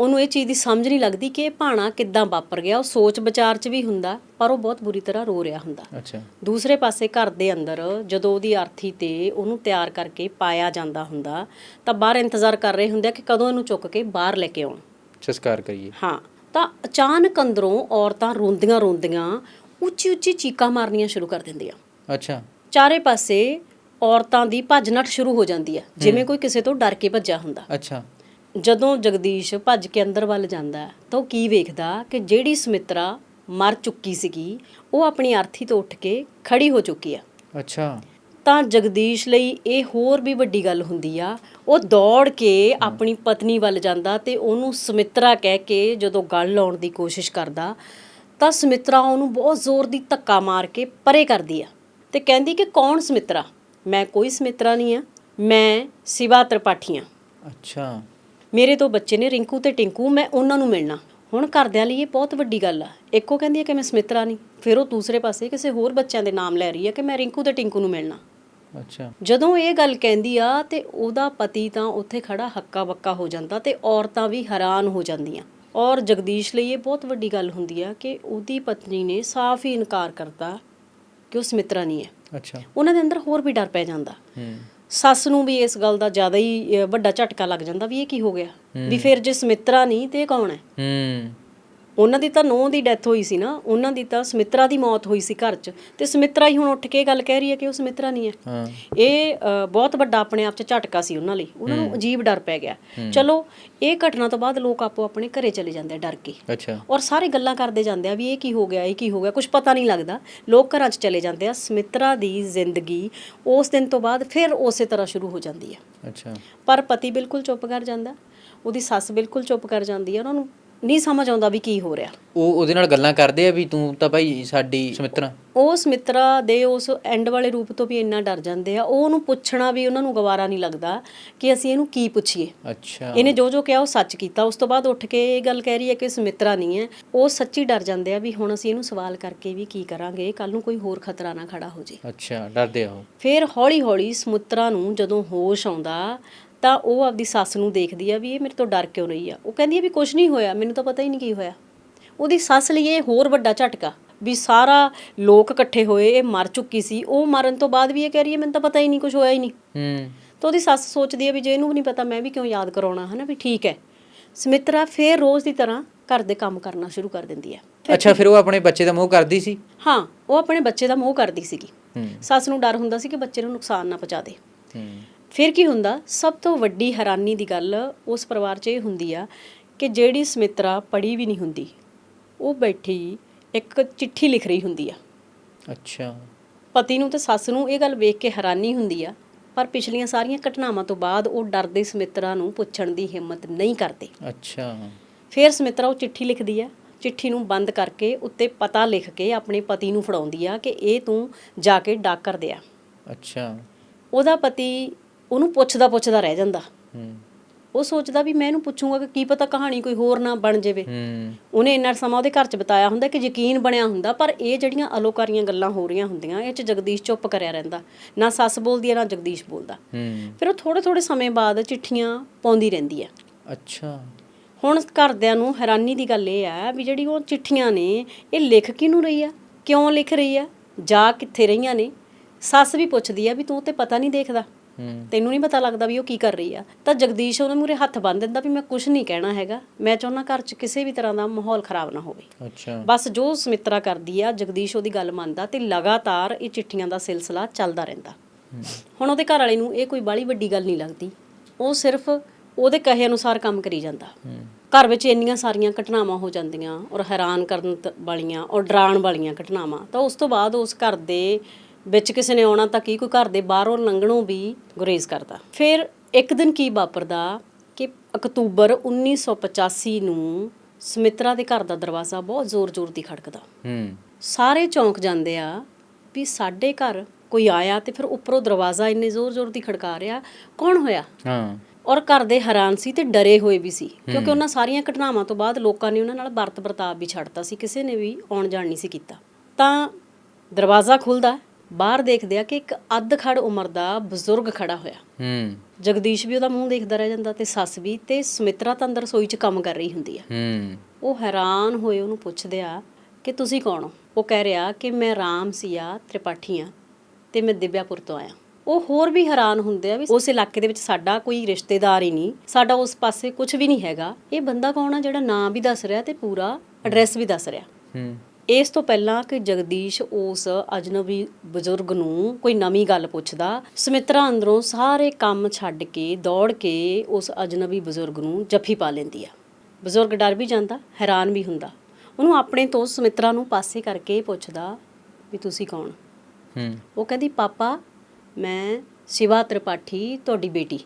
ਉਹਨੂੰ ਇਹ ਚੀਜ਼ ਦੀ ਸਮਝ ਨਹੀਂ ਲੱਗਦੀ ਕਿ ਇਹ ਭਾਣਾ ਕਿੱਦਾਂ ਵਾਪਰ ਗਿਆ। ਉਹ ਸੋਚ ਵਿਚਾਰ ਚ ਵੀ ਹੁੰਦਾ ਪਰ ਉਹ ਬਹੁਤ ਬੁਰੀ ਤਰ੍ਹਾਂ ਰੋ ਰਿਹਾ ਹੁੰਦਾ। ਅੱਛਾ। ਦੂਸਰੇ ਪਾਸੇ ਘਰ ਦੇ ਅੰਦਰ ਜਦੋਂ ਉਹਦੀ ਆਰਥੀ ਤੇ ਉਹਨੂੰ ਤਿਆਰ ਕਰਕੇ ਪਾਇਆ ਜਾਂਦਾ ਹੁੰਦਾ ਤਾਂ ਬਾਹਰ ਇੰਤਜ਼ਾਰ ਕਰ ਰਹੇ ਹੁੰਦੇ ਆ ਕਿ ਕਦੋਂ ਇਹਨੂੰ ਚੁੱਕ ਕੇ ਬਾਹਰ ਲੈ ਕੇ ਆਉਣ। ਸੰਸਕਾਰ ਕਰੀਏ। ਹਾਂ ਤਾਂ ਅਚਾਨਕ ਅੰਦਰੋਂ ਔਰਤਾਂ ਰੋਂਦੀਆਂ ਰੋਂਦੀਆਂ ਉੱਚੀ ਉੱਚੀ ਚੀਕਾਂ ਮਾਰਨੀਆਂ ਸ਼ੁਰੂ ਕਰ ਦਿੰਦੀਆਂ। ਅੱਛਾ। ਚਾਰੇ ਪਾਸੇ ਔਰਤਾਂ ਦੀ ਭੱਜ ਨੱਠ ਸ਼ੁਰੂ ਹੋ ਜਾਂਦੀ ਹੈ ਜਿਵੇਂ ਕੋਈ ਕਿਸੇ ਤੋਂ ਡਰ ਕੇ ਭੱਜਿਆ ਹੁੰਦਾ। ਅੱਛਾ। ਜਦੋਂ ਜਗਦੀਸ਼ ਭੱਜ ਕੇ ਅੰਦਰ ਵੱਲ ਜਾਂਦਾ ਤਾਂ ਉਹ ਕੀ ਵੇਖਦਾ ਕਿ ਜਿਹੜੀ ਸਮਿਤਰਾ ਮਰ ਚੁੱਕੀ ਸੀਗੀ ਉਹ ਆਪਣੀ ਆਰਥੀ ਤੋਂ ਉੱਠ ਕੇ ਖੜੀ ਹੋ ਚੁੱਕੀ ਆ। ਅੱਛਾ। ਤਾਂ ਜਗਦੀਸ਼ ਲਈ ਇਹ ਹੋਰ ਵੀ ਵੱਡੀ ਗੱਲ ਹੁੰਦੀ ਆ ਉਹ ਦੌੜ ਕੇ ਆਪਣੀ ਪਤਨੀ ਵੱਲ ਜਾਂਦਾ ਤੇ ਉਹਨੂੰ ਸਮਿਤਰਾ ਕਹਿ ਕੇ ਜਦੋਂ ਗੱਲ ਲਾਉਣ ਦੀ ਕੋਸ਼ਿਸ਼ ਕਰਦਾ ਤਾਂ ਸਮਿਤਰਾ ਉਹਨੂੰ ਬਹੁਤ ਜ਼ੋਰ ਦੀ ਧੱਕਾ ਮਾਰ ਕੇ ਪਰੇ ਕਰਦੀ ਆ ਤੇ ਕਹਿੰਦੀ ਕਿ ਕੌਣ ਸਮਿਤਰਾ? ਮੈਂ ਕੋਈ ਸਮਿਤਰਾ ਨਹੀਂ ਆ ਮੈਂ ਸਿਵਾ ਤ੍ਰਿਪਾਠੀ ਆ। ਅੱਛਾ। ਮੇਰੇ ਤੋਂ ਬੱਚੇ ਨੇ ਰਿੰਕੂ ਤੇ ਟਿੰਕੂ ਮੈਂ ਉਹਨਾਂ ਨੂੰ ਮਿਲਣਾ। ਹੁਣ ਘਰਦਿਆਂ ਲਈ ਇਹ ਬਹੁਤ ਵੱਡੀ ਗੱਲ ਆ। ਇੱਕੋ ਕਹਿੰਦੀ ਹੈ ਕਿ ਮੈਂ ਸਮਿਤਰਾ ਨਹੀਂ। ਫਿਰ ਉਹ ਦੂਸਰੇ ਪਾਸੇ ਕਿਸੇ ਹੋਰ ਬੱਚਿਆਂ ਦੇ ਨਾਮ ਲੈ ਰਹੀ ਹੈ ਕਿ ਮੈਂ ਰਿੰਕੂ ਤੇ ਟਿੰਕੂ ਨੂੰ ਮਿਲਣਾ। ਅੱਛਾ। ਜਦੋਂ ਇਹ ਗੱਲ ਕਹਿੰਦੀ ਆ ਤੇ ਉਹਦਾ ਪਤੀ ਤਾਂ ਉੱਥੇ ਖੜਾ ਹੱਕਾ ਬੱਕਾ ਹੋ ਜਾਂਦਾ ਤੇ ਔਰਤਾਂ ਵੀ ਹੈਰਾਨ ਹੋ ਜਾਂਦੀਆਂ। ਔਰ ਜਗਦੀਸ਼ ਲਈ ਇਹ ਬਹੁਤ ਵੱਡੀ ਗੱਲ ਹੁੰਦੀ ਆ ਕਿ ਉਹਦੀ ਪਤਨੀ ਨੇ ਸਾਫ਼ ਹੀ ਇਨਕਾਰ ਕਰਤਾ ਕਿ ਉਹ ਸਮਿਤਰਾ ਨਹੀਂ ਹੈ। ਅੱਛਾ। ਉਹਨਾਂ ਦੇ ਅੰਦਰ ਹੋਰ ਵੀ ਡਰ ਪੈ ਜਾਂਦਾ। ਹੂੰ। ਸੱਸ ਨੂੰ ਵੀ ਇਸ ਗੱਲ ਦਾ ਜ਼ਿਆਦਾ ਹੀ ਵੱਡਾ ਝਟਕਾ ਲੱਗ ਜਾਂਦਾ ਵੀ ਇਹ ਕੀ ਹੋ ਗਿਆ? ਵੀ ਫਿਰ ਜੇ ਸਮਿਤਰਾ ਨਹੀਂ ਤੇ ਇਹ ਕੌਣ ਹੈ? ਹੂੰ। ਉਹਨਾਂ ਦੀ ਤਾਂ ਨੂੰਹ ਦੀ ਡੈਥ ਹੋਈ ਸੀ ਨਾ ਉਹਨਾਂ ਦੀ ਤਾਂ ਸਮਿਤਰਾ ਦੀ ਮੌਤ ਹੋਈ ਸੀ ਘਰ 'ਚ। ਤੇ ਸਮਿਤਰਾ ਹੀ ਹੁਣ ਉੱਠ ਕੇ ਇਹ ਗੱਲ ਕਹਿ ਰਹੀ ਹੈ ਕਿ ਉਹ ਸਮਿਤਰਾ ਨਹੀਂ ਹੈ। ਹਾਂ। ਇਹ ਅ, ਬਹੁਤ ਵੱਡਾ ਆਪਣੇ ਆਪ 'ਚ ਝਟਕਾ ਸੀ ਉਹਨਾਂ ਲਈ। ਉਹਨਾਂ ਨੂੰ ਅਜੀਬ ਡਰ ਪੈ ਗਿਆ। ਚਲੋ ਇਹ ਘਟਨਾ ਤੋਂ ਬਾਅਦ ਲੋਕ ਆਪੋ ਆਪਣੇ ਘਰੇ ਚਲੇ ਜਾਂਦੇ ਆ ਡਰ ਕੇ। ਅੱਛਾ। ਔਰ ਸਾਰੇ ਗੱਲਾਂ ਕਰਦੇ ਜਾਂਦੇ ਆ ਵੀ ਇਹ ਕੀ ਹੋ ਗਿਆ ਇਹ ਕੀ ਹੋ ਗਿਆ ਕੁਝ ਪਤਾ ਨਹੀਂ ਲੱਗਦਾ। ਲੋਕ ਘਰਾਂ 'ਚ ਚਲੇ ਜਾਂਦੇ ਆ ਸਮਿਤਰਾ ਦੀ ਜ਼ਿੰਦਗੀ ਉਸ ਦਿਨ ਤੋਂ ਬਾਅਦ ਫਿਰ ਉਸੇ ਤਰ੍ਹਾਂ ਸ਼ੁਰੂ ਹੋ ਜਾਂਦੀ ਆ। ਅੱਛਾ। ਪਰ ਪਤੀ ਬਿਲਕੁਲ ਚੁੱਪ ਕਰ ਜਾਂਦਾ ਉਹਦੀ ਸੱਸ ਬਿਲਕੁਲ ਚੁੱਪ ਕਰ ਜਾਂਦੀ ਆ ਉਹਨਾਂ ਨੂੰ ਨਹੀਂ ਸਮਝ ਆਉਂਦਾ ਵੀ ਕੀ ਹੋ ਰਿਹਾ। ਉਹ ਉਹਦੇ ਨਾਲ ਗੱਲਾਂ ਕਰਦੇ ਆ ਵੀ ਤੂੰ ਤਾਂ ਭਾਈ ਸਾਡੀ ਸੁਮਿਤਰਾ। ਉਸ ਮਿੱਤਰਾ ਦੇ ਉਸ ਐਂਡ ਵਾਲੇ ਰੂਪ ਤੋਂ ਵੀ ਇੰਨਾ ਡਰ ਜਾਂਦੇ ਆ। ਉਹ ਉਹਨੂੰ ਪੁੱਛਣਾ ਵੀ ਉਹਨਾਂ ਨੂੰ ਗਵਾਰਾ ਨਹੀਂ ਲੱਗਦਾ ਕਿ ਅਸੀਂ ਇਹਨੂੰ ਕੀ ਪੁੱਛੀਏ। ਅੱਛਾ। ਇਹਨੇ ਜੋ ਜੋ ਕਿਹਾ ਉਹ ਸੱਚ ਕੀਤਾ। ਉਸ ਤੋਂ ਬਾਅਦ ਉੱਠ ਕੇ ਇਹ ਗੱਲ ਕਹਿ ਰਹੀ ਹੈ ਕਿ ਸਮਿਤਰਾ ਨਹੀਂ ਹੈ। ਉਹ ਸੱਚੀ ਡਰ ਜਾਂਦੇ ਆ ਵੀ ਹੁਣ ਅਸੀਂ ਇਹਨੂੰ ਸਵਾਲ ਕਰਕੇ ਵੀ ਕੀ ਕਰਾਂਗੇ। ਕੱਲ ਨੂੰ ਕੋਈ ਹੋਰ ਖਤਰਾ ਨਾ ਖੜਾ ਹੋ ਜੇ। ਅੱਛਾ ਡਰਦੇ ਆ ਉਹ। ਫਿਰ ਹੌਲੀ ਹੌਲੀ ਸਮੁੱਤਰਾ ਨੂੰ ਜਦੋਂ ਹੋਸ਼ ਆਉਂਦਾ ਤਾਂ ਉਹ ਆਪਦੀ ਸੱਸ ਨੂੰ ਦੇਖਦੀ ਆ ਵੀ ਇਹ ਮੇਰੇ ਤੋਂ ਡਰ ਕਿਉਂ ਰਹੀ ਆ। ਉਹ ਕਹਿੰਦੀ ਆ ਵੀ ਕੁਝ ਨਹੀਂ ਹੋਇਆ ਮੈਨੂੰ ਤਾਂ ਪਤਾ ਹੀ ਨਹੀਂ ਕੀ ਹੋਇਆ। ਉਹਦੀ ਸੱਸ ਲਈ ਇਹ ਹੋਰ ਵੱਡਾ ਝਟਕਾ ਵੀ ਸਾਰਾ ਲੋਕ ਇਕੱਠੇ ਹੋਏ ਇਹ ਮਰ ਚੁੱਕੀ ਸੀ। ਉਹ ਮਰਨ ਤੋਂ ਬਾਅਦ ਵੀ ਇਹ ਕਹਿ ਰਹੀ ਹੈ ਮੈਨੂੰ ਤਾਂ ਪਤਾ ਹੀ ਨਹੀਂ ਕੁਝ ਹੋਇਆ ਹੀ ਨਹੀਂ। ਹੂੰ। ਤਾਂ ਉਹਦੀ ਸੱਸ ਸੋਚਦੀ ਹੈ ਵੀ ਜੇ ਇਹਨੂੰ ਵੀ ਨਹੀਂ ਪਤਾ ਮੈਂ ਵੀ ਕਿਉਂ ਯਾਦ ਕਰਾਉਣਾ ਹਨਾ? ਵੀ ਠੀਕ ਹੈ। ਸਮਿਤਰਾ ਫੇਰ ਰੋਜ਼ ਦੀ ਤਰ੍ਹਾਂ ਘਰ ਦੇ ਕੰਮ ਕਰਨਾ ਸ਼ੁਰੂ ਕਰ ਦਿੰਦੀ ਹੈ ਅੱਛਾ ਫਿਰ ਉਹ ਆਪਣੇ ਬੱਚੇ ਦਾ ਮੋਹ ਕਰਦੀ ਸੀ? ਹਾਂ ਉਹ ਆਪਣੇ ਬੱਚੇ ਦਾ ਮੋਹ ਕਰਦੀ ਸੀਗੀ। ਸੱਸ ਨੂੰ ਡਰ ਹੁੰਦਾ ਸੀ ਕਿ ਬੱਚੇ ਨੂੰ ਨੁਕਸਾਨ ਨਾ ਪਹੁੰਚਾ ਦੇ। ਹੂੰ। ਫਿਰ ਕੀ ਹੁੰਦਾ? ਸਭ ਤੋਂ ਵੱਡੀ ਹੈਰਾਨੀ ਦੀ ਗੱਲ ਉਸ ਪਰਿਵਾਰ 'ਚ ਇਹ ਹੁੰਦੀ ਆ ਕਿ ਜਿਹੜੀ ਸਮਿਤਰਾ ਪੜੀ ਵੀ ਨਹੀਂ ਹੁੰਦੀ ਉਹ ਬੈਠੀ ਇੱਕ ਚਿੱਠੀ ਲਿਖ ਰਹੀ ਹੁੰਦੀ ਆ। ਅੱਛਾ। ਪਤੀ ਨੂੰ ਤੇ ਸੱਸ ਨੂੰ ਇਹ ਗੱਲ ਵੇਖ ਕੇ ਹੈਰਾਨੀ ਹੁੰਦੀ ਆ ਪਰ ਪਿਛਲੀਆਂ ਸਾਰੀਆਂ ਘਟਨਾਵਾਂ ਤੋਂ ਬਾਅਦ ਉਹ ਡਰਦੇ ਸਮਿਤਰਾ ਨੂੰ ਪੁੱਛਣ ਦੀ ਹਿੰਮਤ ਨਹੀਂ ਕਰਦੇ। ਅੱਛਾ। ਫਿਰ ਸਮਿਤਰਾ ਉਹ ਚਿੱਠੀ ਲਿਖਦੀ ਆ ਚਿੱਠੀ ਨੂੰ ਬੰਦ ਕਰਕੇ ਉੱਤੇ ਪਤਾ ਲਿਖ ਕੇ ਆਪਣੇ ਪਤੀ ਨੂੰ ਫੜਾਉਂਦੀ ਆ ਕਿ ਇਹ ਤੂੰ ਜਾ ਕੇ ਡਾਕ ਕਰ ਦਿਆ ਅੱਛਾ। ਉਹਦਾ ਪਤੀ ਉਹਨੂੰ ਪੁੱਛਦਾ ਪੁੱਛਦਾ ਰਹਿ ਜਾਂਦਾ। ਹੂੰ। ਉਹ ਸੋਚਦਾ ਵੀ ਮੈਂ ਇਹਨੂੰ ਪੁੱਛੂੰਗਾ ਕਿ ਕੀ ਪਤਾ ਕਹਾਣੀ ਕੋਈ ਹੋਰ ਨਾ ਬਣ ਜਾਵੇ। ਹੂੰ। ਉਹਨੇ ਇੰਨਾ ਸਮਾਂ ਉਹਦੇ ਘਰ 'ਚ ਬਿਤਾਇਆ ਹੁੰਦਾ ਕਿ ਯਕੀਨ ਬਣਿਆ ਹੁੰਦਾ ਪਰ ਇਹ ਜਿਹੜੀਆਂ ਅਲੋਕਾਰੀਆਂ ਗੱਲਾਂ ਹੋ ਰਹੀਆਂ ਹੁੰਦੀਆਂ ਇਹ 'ਚ ਜਗਦੀਸ਼ ਚੁੱਪ ਕਰਿਆ ਰਹਿੰਦਾ। ਨਾ ਸੱਸ ਬੋਲਦੀ ਹੈ ਨਾ ਜਗਦੀਸ਼ ਬੋਲਦਾ। ਹੂੰ। ਫਿਰ ਉਹ ਥੋੜੇ ਥੋੜੇ ਸਮੇਂ ਬਾਅਦ ਚਿੱਠੀਆਂ ਪਾਉਂਦੀ ਰਹਿੰਦੀ ਹੈ। ਅੱਛਾ। ਹੁਣ ਘਰਦਿਆਂ ਨੂੰ ਹੈਰਾਨੀ ਦੀ ਗੱਲ ਇਹ ਹੈ ਵੀ ਜਿਹੜੀ ਉਹ ਚਿੱਠੀਆਂ ਨੇ ਇਹ ਲਿਖ ਕਿਹਨੂੰ ਰਹੀ ਆ ਕਿਉਂ ਲਿਖ ਰਹੀ ਆ ਜਾ ਕਿੱਥੇ ਰਹੀਆਂ ਨੇ? ਸੱਸ ਵੀ ਪੁੱਛਦੀ ਆ ਵੀ ਤੂੰ ਤੇ ਪਤਾ ਨਹੀਂ ਦੇਖਦਾ। ਤੈਨੂੰ ਨਹੀਂ ਪਤਾ ਲੱਗਦਾ ਵੀ ਉਹ ਕੀ ਕਰ ਰਹੀ ਆ। ਤਾਂ ਜਗਦੀਸ਼ ਉਹਦੇ ਮੂਰੇ ਹੱਥ ਬੰਨ ਦਿੰਦਾ ਵੀ ਮੈਂ ਕੁਝ ਨਹੀਂ ਕਹਿਣਾ ਹੈਗਾ। ਮੈਂ ਚਾਹੁੰਦਾ ਘਰ 'ਚ ਕਿਸੇ ਵੀ ਤਰ੍ਹਾਂ ਦਾ ਮਾਹੌਲ ਖਰਾਬ ਨਾ ਹੋਵੇ। ਅੱਛਾ। ਬਸ ਜੋ ਸਮਿਤਰਾ ਕਰਦੀ ਆ ਜਗਦੀਸ਼ ਉਹਦੀ ਗੱਲ ਮੰਨਦਾ ਤੇ ਲਗਾਤਾਰ ਇਹ ਚਿੱਠੀਆਂ ਦਾ ਸਿਲਸਿਲਾ ਚੱਲਦਾ ਰਹਿੰਦਾ। ਹੁਣ ਉਹਦੇ ਘਰ ਵਾਲੇ ਨੂੰ ਇਹ ਕੋਈ ਬਾਲੀ ਵੱਡੀ ਗੱਲ ਨਹੀਂ ਲੱਗਦੀ। ਉਹ ਸਿਰਫ ਉਹਦੇ ਕਹੇ ਅਨੁਸਾਰ ਕੰਮ ਕਰੀ ਜਾਂਦਾ। ਘਰ ਵਿੱਚ ਇੰਨੀਆਂ ਸਾਰੀਆਂ ਘਟਨਾਵਾਂ ਹੋ ਜਾਂਦੀਆਂ ਔਰ ਹੈਰਾਨ ਕਰਨ ਵਾਲੀਆਂ ਔਰ ਡਰਾਉਣ ਵਾਲੀਆਂ ਘਟਨਾਵਾਂ ਤਾਂ ਉਸ ਤੋਂ ਬਾਅਦ ਉਸ ਘਰ ਦੇ ਵਿੱਚ ਕਿਸੇ ਨੇ ਆਉਣਾ ਤਾਂ ਕੀ ਕੋਈ ਘਰ ਦੇ ਬਾਹਰੋਂ ਲੰਘਣੋਂ ਵੀ ਗੁਰੇਜ਼ ਕਰਦਾ। ਫਿਰ ਇੱਕ ਦਿਨ ਕੀ ਵਾਪਰਦਾ ਕਿ ਅਕਤੂਬਰ 1985 ਨੂੰ ਸਮਿਤਰਾ ਦੇ ਘਰ ਦਾ ਦਰਵਾਜ਼ਾ ਬਹੁਤ ਜ਼ੋਰ-ਜ਼ੋਰ ਦੀ ਖੜਕਦਾ। ਹੂੰ। ਸਾਰੇ ਚੌਂਕ ਜਾਂਦੇ ਆ ਵੀ ਸਾਡੇ ਘਰ ਕੋਈ ਆਇਆ ਤੇ ਫਿਰ ਉੱਪਰੋਂ ਦਰਵਾਜ਼ਾ ਇੰਨੇ ਜ਼ੋਰ-ਜ਼ੋਰ ਦੀ ਖੜਕਾ ਰਿਹਾ ਕੌਣ ਹੋਇਆ? ਹਾਂ। ਔਰ ਘਰ ਦੇ ਹੈਰਾਨ ਸੀ ਤੇ ਡਰੇ ਹੋਏ ਵੀ ਸੀ ਕਿਉਂਕਿ ਉਹਨਾਂ ਸਾਰੀਆਂ ਘਟਨਾਵਾਂ ਤੋਂ ਬਾਅਦ ਲੋਕਾਂ ਨੇ ਉਹਨਾਂ ਨਾਲ ਵਰਤ ਵਰਤਾਵ ਵੀ ਛੱਡਤਾ ਸੀ ਕਿਸੇ ਨੇ ਵੀ ਆਉਣ ਜਾਣ ਨਹੀਂ ਸੀ ਕੀਤਾ। ਤਾਂ ਦਰਵਾਜ਼ਾ ਖੁੱਲਦਾ ਬਾਹਰ ਦੇਖਦੇ ਆ ਕਿ ਇੱਕ ਅੱਧ ਖੜ ਉਮਰ ਦਾ ਬਜ਼ੁਰਗ ਖੜਾ ਹੋਇਆ। ਹੂੰ। ਜਗਦੀਸ਼ ਵੀ ਉਹਦਾ ਮੂੰਹ ਦੇਖਦਾ ਰਹਿ ਜਾਂਦਾ ਤੇ ਸੱਸ ਵੀ ਤੇ ਸਮਿਤਰਾ ਤਾਂ ਅੰਦਰ ਰਸੋਈ 'ਚ ਕੰਮ ਕਰ ਰਹੀ ਹੁੰਦੀ ਆ। ਹੂੰ। ਉਹ ਹੈਰਾਨ ਹੋਏ ਉਹਨੂੰ ਪੁੱਛਦੇ ਆ ਕਿ ਤੁਸੀਂ ਕੌਣ ਹੋ? ਉਹ ਕਹਿ ਰਿਹਾ ਕਿ ਮੈਂ ਰਾਮ ਸੀਆ ਤ੍ਰਿਪਾਠੀ ਆ ਤੇ ਮੈਂ ਦਿਵਿਆਪੁਰ ਤੋਂ ਆਇਆ। ਉਹ ਹੋਰ ਵੀ ਹੈਰਾਨ ਹੁੰਦੇ ਆ ਵੀ ਉਸ ਇਲਾਕੇ ਦੇ ਵਿੱਚ ਸਾਡਾ ਕੋਈ ਰਿਸ਼ਤੇਦਾਰ ਹੀ ਨਹੀਂ ਸਾਡਾ ਉਸ ਪਾਸੇ ਕੁਝ ਵੀ ਨਹੀਂ ਹੈਗਾ। ਇਹ ਬੰਦਾ ਕੌਣ ਆ ਜਿਹੜਾ ਨਾਂ ਵੀ ਦੱਸ ਰਿਹਾ ਤੇ ਪੂਰਾ ਐਡਰੈਸ ਵੀ ਦੱਸ ਰਿਹਾ। ਹੂੰ। ਇਸ ਤੋਂ ਪਹਿਲਾਂ ਕਿ ਜਗਦੀਸ਼ ਉਸ ਅਜਨਬੀ ਬਜ਼ੁਰਗ ਨੂੰ ਕੋਈ ਨਵੀਂ ਗੱਲ ਪੁੱਛਦਾ ਸਮਿਤਰਾ ਅੰਦਰੋਂ ਸਾਰੇ ਕੰਮ ਛੱਡ ਕੇ ਦੌੜ ਕੇ ਉਸ ਅਜਨਬੀ ਬਜ਼ੁਰਗ ਨੂੰ ਜੱਫੀ ਪਾ ਲੈਂਦੀ ਆ। ਬਜ਼ੁਰਗ ਡਰ ਵੀ ਜਾਂਦਾ ਹੈਰਾਨ ਵੀ ਹੁੰਦਾ। ਉਹਨੂੰ ਆਪਣੇ ਤੋਂ ਸਮਿਤਰਾ ਨੂੰ ਪਾਸੇ ਕਰਕੇ ਪੁੱਛਦਾ ਵੀ ਤੁਸੀਂ ਕੌਣ? ਹੂੰ। ਉਹ ਕਹਿੰਦੀ ਪਾਪਾ ਮੈਂ ਸ਼ਿਵਾ ਤ੍ਰਿਪਾਠੀ ਤੁਹਾਡੀ ਬੇਟੀ।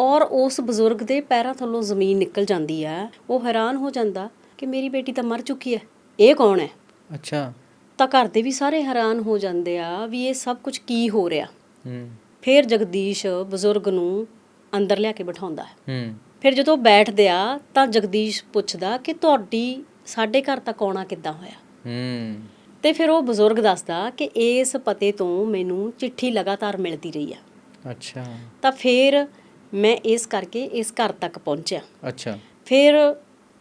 ਔਰ ਉਸ ਬਜ਼ੁਰਗ ਦੇ ਪੈਰਾਂ ਥੱਲੋਂ ਜ਼ਮੀਨ ਨਿਕਲ ਜਾਂਦੀ ਹੈ ਉਹ ਹੈਰਾਨ ਹੋ ਜਾਂਦਾ ਕਿ ਮੇਰੀ ਬੇਟੀ ਤਾਂ ਮਰ ਚੁੱਕੀ ਹੈ। ਇਹ ਕੌਣ ਹੈ? ਅੱਛਾ। ਤਾਂ ਘਰ ਦੇ ਵੀ ਸਾਰੇ ਹੈਰਾਨ ਹੋ ਜਾਂਦੇ ਆ ਵੀ ਇਹ ਸਭ ਕੁਝ ਕੀ ਹੋ ਰਿਹਾ। ਹੂੰ। ਫਿਰ ਜਗਦੀਸ਼ ਬਜ਼ੁਰਗ ਨੂੰ ਅੰਦਰ ਲਿਆ ਕੇ ਬਿਠਾਉਂਦਾ ਹੈ। ਹੂੰ। ਫਿਰ ਜਦੋਂ ਬੈਠਦੇ ਆ ਤਾਂ ਜਗਦੀਸ਼ ਪੁੱਛਦਾ ਕਿ ਤੁਹਾਡੀ ਸਾਡੇ ਘਰ ਤੱਕ ਆਉਣਾ ਕਿੱਦਾਂ ਹੋਇਆ? ਹੂੰ। ਤੇ ਫਿਰ ਉਹ ਬਜ਼ੁਰਗ ਦੱਸਦਾ ਕਿ ਇਸ ਪਤੇ ਤੋਂ ਮੈਨੂੰ ਚਿੱਠੀ ਲਗਾਤਾਰ ਮਿਲਦੀ ਰਹੀ ਆ। ਅੱਛਾ। ਤਾਂ ਫਿਰ ਮੈਂ ਇਸ ਕਰਕੇ ਇਸ ਘਰ ਤੱਕ ਪਹੁੰਚਿਆ। ਅੱਛਾ। ਫਿਰ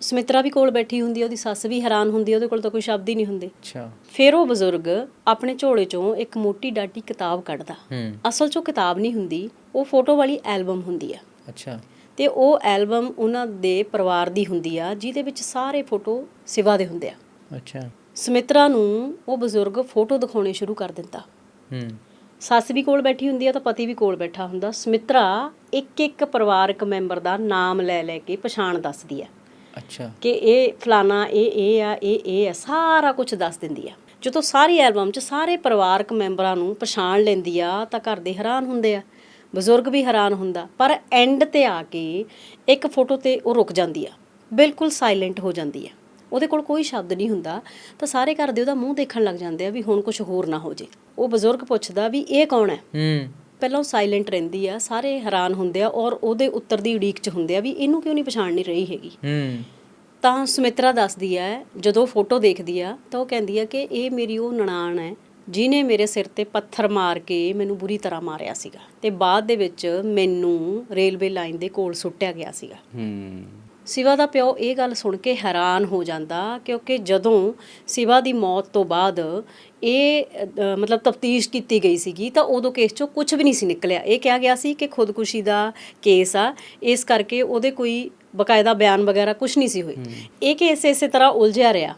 ਸਮਿਤਰਾ ਵੀ ਕੋਲ ਬੈਠੀ ਹੁੰਦੀ ਹੈ ਉਹਦੀ ਸੱਸ ਵੀ ਹੈਰਾਨ ਹੁੰਦੀ ਹੈ ਉਹਦੇ ਕੋਲ ਤਾਂ ਕੋਈ ਸ਼ਬਦ ਹੀ ਨਹੀਂ ਹੁੰਦੇ। ਅੱਛਾ। ਫਿਰ ਉਹ ਬਜ਼ੁਰਗ ਆਪਣੇ ਝੋਲੇ ਚੋਂ ਇੱਕ ਮੋਟੀ ਡਾਟੀ ਕਿਤਾਬ ਕੱਢਦਾ। ਅਸਲ 'ਚੋਂ ਕਿਤਾਬ ਨਹੀਂ ਹੁੰਦੀ ਉਹ ਫੋਟੋ ਵਾਲੀ ਐਲਬਮ ਹੁੰਦੀ ਆ। ਅੱਛਾ। ਤੇ ਉਹ ਐਲਬਮ ਉਹਨਾਂ ਦੇ ਪਰਿਵਾਰ ਦੀ ਹੁੰਦੀ ਆ ਜਿਹਦੇ ਵਿੱਚ ਸਾਰੇ ਫੋਟੋ ਸਿਵਾ ਦੇ ਹੁੰਦੇ ਆ। ਅੱਛਾ। ਸਮਿਤਰਾ ਨੂੰ ਉਹ ਬਜ਼ੁਰਗ ਫੋਟੋ ਦਿਖਾਉਣੇ ਸ਼ੁਰੂ ਕਰ ਦਿੰਦਾ। ਹੂੰ। ਸੱਸ ਵੀ ਕੋਲ ਬੈਠੀ ਹੁੰਦੀ ਆ ਤਾਂ ਪਤੀ ਵੀ ਕੋਲ ਬੈਠਾ ਹੁੰਦਾ। ਸਮਿਤਰਾ ਇੱਕ ਇੱਕ ਪਰਿਵਾਰਕ ਮੈਂਬਰ ਦਾ ਨਾਮ ਲੈ ਲੈ ਕੇ ਪਛਾਣ ਦੱਸਦੀ ਆ। ਅੱਛਾ। ਕਿ ਇਹ ਫਲਾਣਾ ਇਹ ਇਹ ਆ ਇਹ ਇਹ ਆ ਸਾਰਾ ਕੁਝ ਦੱਸ ਦਿੰਦੀ ਆ। ਜਦੋਂ ਸਾਰੀ ਐਲਬਮ 'ਚ ਸਾਰੇ ਪਰਿਵਾਰਕ ਮੈਂਬਰਾਂ ਨੂੰ ਪਛਾਣ ਲੈਂਦੀ ਆ ਤਾਂ ਘਰ ਦੇ ਹੈਰਾਨ ਹੁੰਦੇ ਆ। ਬਜ਼ੁਰਗ ਵੀ ਹੈਰਾਨ ਹੁੰਦਾ। ਪਰ ਐਂਡ ਤੇ ਆ ਕੇ ਇੱਕ ਫੋਟੋ ਤੇ ਉਹ ਰੁਕ ਜਾਂਦੀ ਆ। ਬਿਲਕੁਲ ਸਾਇਲੈਂਟ ਹੋ ਜਾਂਦੀ ਆ। ਉਹਦੇ ਕੋਲ ਕੋਈ ਸ਼ਬਦ ਨਹੀਂ ਹੁੰਦਾ। ਤਾਂ ਸਾਰੇ ਘਰ ਦੇ ਉਹਦਾ ਮੂੰਹ ਦੇਖਣ ਲੱਗ ਜਾਂਦੇ ਆ ਵੀ ਹੁਣ ਕੁਝ ਹੋਰ ਨਾ ਹੋ ਜੇ। ਉਹ ਬਜ਼ੁਰਗ ਪੁੱਛਦਾ ਵੀ ਇਹ ਕੌਣ ਹੈ? ਹੂੰ। ਪਹਿਲਾਂ ਉਹ ਸਾਇਲੈਂਟ ਰਹਿੰਦੀ ਆ ਸਾਰੇ ਹੈਰਾਨ ਹੁੰਦੇ ਆ ਔਰ ਉਹਦੇ ਉੱਤਰ ਦੀ ਉਡੀਕ 'ਚ ਹੁੰਦੇ ਆ ਵੀ ਇਹਨੂੰ ਕਿਉਂ ਨਹੀਂ ਪਛਾਣ ਨਹੀਂ ਰਹੀ ਹੈਗੀ। ਹੂੰ। ਤਾਂ ਸੁਮਿਤਰਾ ਦੱਸਦੀ ਹੈ ਜਦੋਂ ਫੋਟੋ ਦੇਖਦੀ ਆ ਤਾਂ ਉਹ ਕਹਿੰਦੀ ਆ ਕਿ ਇਹ ਮੇਰੀ ਉਹ ਨਨਾਣ ਹੈ ਜਿਨੇ ਮੇਰੇ ਸਿਰ ਤੇ ਪੱਥਰ ਮਾਰ ਕੇ ਮੈਨੂੰ ਬੁਰੀ ਤਰ੍ਹਾਂ ਮਾਰਿਆ ਸੀਗਾ। ਤੇ ਬਾਅਦ ਦੇ ਵਿੱਚ ਮੈਨੂੰ ਰੇਲਵੇ ਲਾਈਨ ਦੇ ਕੋਲ ਸੁੱਟਿਆ ਗਿਆ ਸੀਗਾ। ਹੂੰ। ਸਿਵਾ ਦਾ ਪਿਓ ਇਹ ਗੱਲ ਸੁਣ ਕੇ ਹੈਰਾਨ ਹੋ ਜਾਂਦਾ ਕਿਉਂਕਿ ਜਦੋਂ ਸਿਵਾ ਦੀ ਮੌਤ ਤੋਂ ਬਾਅਦ ਇਹ ਅ, ਮਤਲਬ ਤਫਤੀਸ਼ ਕੀਤੀ ਗਈ ਸੀਗੀ ਤਾਂ ਉਦੋਂ ਕੇਸ 'ਚੋਂ ਕੁਝ ਵੀ ਨਹੀਂ ਸੀ ਨਿਕਲਿਆ। ਇਹ ਕਿਹਾ ਗਿਆ ਸੀ ਕਿ ਖੁਦਕੁਸ਼ੀ ਦਾ ਕੇਸ ਆ ਇਸ ਕਰਕੇ ਉਹਦੇ ਕੋਈ ਬਕਾਇਦਾ ਬਿਆਨ ਵਗੈਰਾ ਕੁਝ ਨਹੀਂ ਸੀ ਹੋਏ। ਇਹ ਕੇਸ ਇਸੇ ਤਰ੍ਹਾਂ ਉਲਝਿਆ ਰਿਹਾ।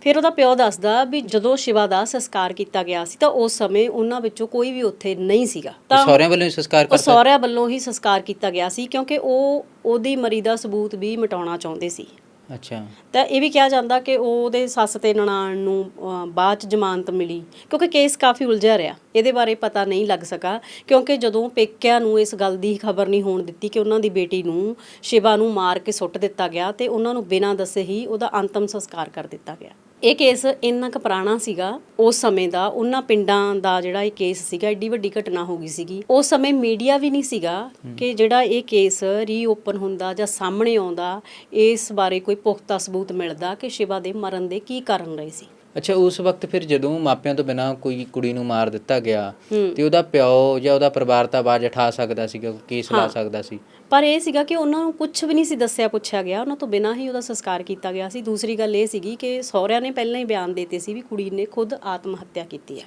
ਫਿਰ ਉਹਦਾ ਪਿਓ ਦੱਸਦਾ ਵੀ ਜਦੋਂ ਸ਼ਿਵਾ ਦਾ ਸੰਸਕਾਰ ਕੀਤਾ ਗਿਆ ਸੀ ਤਾਂ ਉਸ ਸਮੇਂ ਉਹਨਾਂ ਵਿੱਚੋਂ ਕੋਈ ਵੀ ਉੱਥੇ ਨਹੀਂ ਸੀਗਾ। ਤਾਂ ਸਹੁਰਿਆਂ ਵੱਲੋਂ ਹੀ ਸੰਸਕਾਰ ਉਹ ਕਰਤਾ? ਸਹੁਰਿਆਂ ਵੱਲੋਂ ਹੀ ਸੰਸਕਾਰ ਕੀਤਾ ਗਿਆ ਸੀ ਕਿਉਂਕਿ ਉਹ ਉਹਦੀ ਮਰੀ ਦਾ ਸਬੂਤ ਵੀ ਮਿਟਾਉਣਾ ਚਾਹੁੰਦੇ ਸੀ। ਅੱਛਾ। ਤਾਂ ਇਹ ਵੀ ਕਿਹਾ ਜਾਂਦਾ ਕਿ ਉਹਦੇ ਸੱਸ ਤੇ ਨਨਾਣ ਨੂੰ ਅਹ, ਬਾਅਦ ਚ ਜ਼ਮਾਨਤ ਮਿਲੀ ਕਿਉਂਕਿ ਕੇਸ ਕਾਫੀ ਉਲਝਿਆ ਰਿਹਾ। ਇਹਦੇ ਬਾਰੇ ਪਤਾ ਨਹੀਂ ਲੱਗ ਸਕਾ ਕਿਉਂਕਿ ਜਦੋਂ ਪੇਕਿਆਂ ਨੂੰ ਇਸ ਗੱਲ ਦੀ ਖਬਰ ਨਹੀਂ ਹੋਣ ਦਿੱਤੀ ਕਿ ਉਹਨਾਂ ਦੀ ਬੇਟੀ ਨੂੰ ਸ਼ਿਵਾ ਨੂੰ ਮਾਰ ਕੇ ਸੁੱਟ ਦਿੱਤਾ ਗਿਆ ਤੇ ਉਹਨਾਂ ਨੂੰ ਬਿਨਾਂ ਦੱਸੇ ਹੀ ਉਹਦਾ ਅੰਤਮ ਸੰਸਕਾਰ ਕਰ ਦਿੱਤਾ ਗਿਆ। ਇਹ ਕੇਸ ਇੰਨਾ ਕੁ ਪੁਰਾਣਾ ਸੀਗਾ ਉਸ ਸਮੇਂ ਦਾ ਉਹਨਾਂ ਪਿੰਡਾਂ ਦਾ ਜਿਹੜਾ ਇਹ ਕੇਸ ਸੀਗਾ ਏਡੀ ਵੱਡੀ ਘਟਨਾ ਹੋ ਗਈ ਸੀਗੀ। ਉਸ ਸਮੇਂ ਮੀਡੀਆ ਵੀ ਨਹੀਂ ਸੀਗਾ ਕਿ ਜਿਹੜਾ ਇਹ ਕੇਸ ਰੀਓਪਨ ਹੁੰਦਾ ਜਾਂ ਸਾਹਮਣੇ ਆਉਂਦਾ ਇਸ ਬਾਰੇ ਕੋਈ ਪੁਖਤਾ ਸਬੂਤ ਮਿਲਦਾ ਕਿ ਸ਼ਿਵਾ ਦੇ ਮਰਨ ਦੇ ਕੀ ਕਾਰਨ ਰਹੇ ਸੀ। ਅੱਛਾ ਉਸ ਵਕਤ ਫਿਰ ਜਦੋਂ ਮਾਪਿਆਂ ਤੋਂ ਬਿਨਾ ਕੋਈ ਕੁੜੀ ਨੂੰ ਮਾਰ ਦਿੱਤਾ ਗਿਆ। ਤੇ ਉਹਦਾ ਪਿਓ ਜਾਂ ਉਹਦਾ ਪਰਿਵਾਰ ਤਾਂ ਆਵਾਜ਼ ਉਠਾ ਸਕਦਾ ਸੀ ਕੇਸ ਲਾ ਸਕਦਾ ਸੀ। ਪਰ ਇਹ ਸੀਗਾ ਕਿ ਉਹਨਾਂ ਨੂੰ ਕੁਝ ਵੀ ਨਹੀਂ ਸੀ ਦੱਸਿਆ ਪੁੱਛਿਆ ਗਿਆ। ਉਹਨਾਂ ਤੋਂ ਬਿਨਾਂ ਹੀ ਉਹਦਾ ਸੰਸਕਾਰ ਕੀਤਾ ਗਿਆ ਸੀ। ਦੂਸਰੀ ਗੱਲ ਇਹ ਸੀਗੀ ਕਿ ਸਹੁਰਿਆਂ ਨੇ ਪਹਿਲਾਂ ਹੀ ਬਿਆਨ ਦਿੱਤੇ ਸੀ ਵੀ ਕੁੜੀ ਨੇ ਖੁਦ ਆਤਮ ਹੱਤਿਆ ਕੀਤੀ ਹੈ।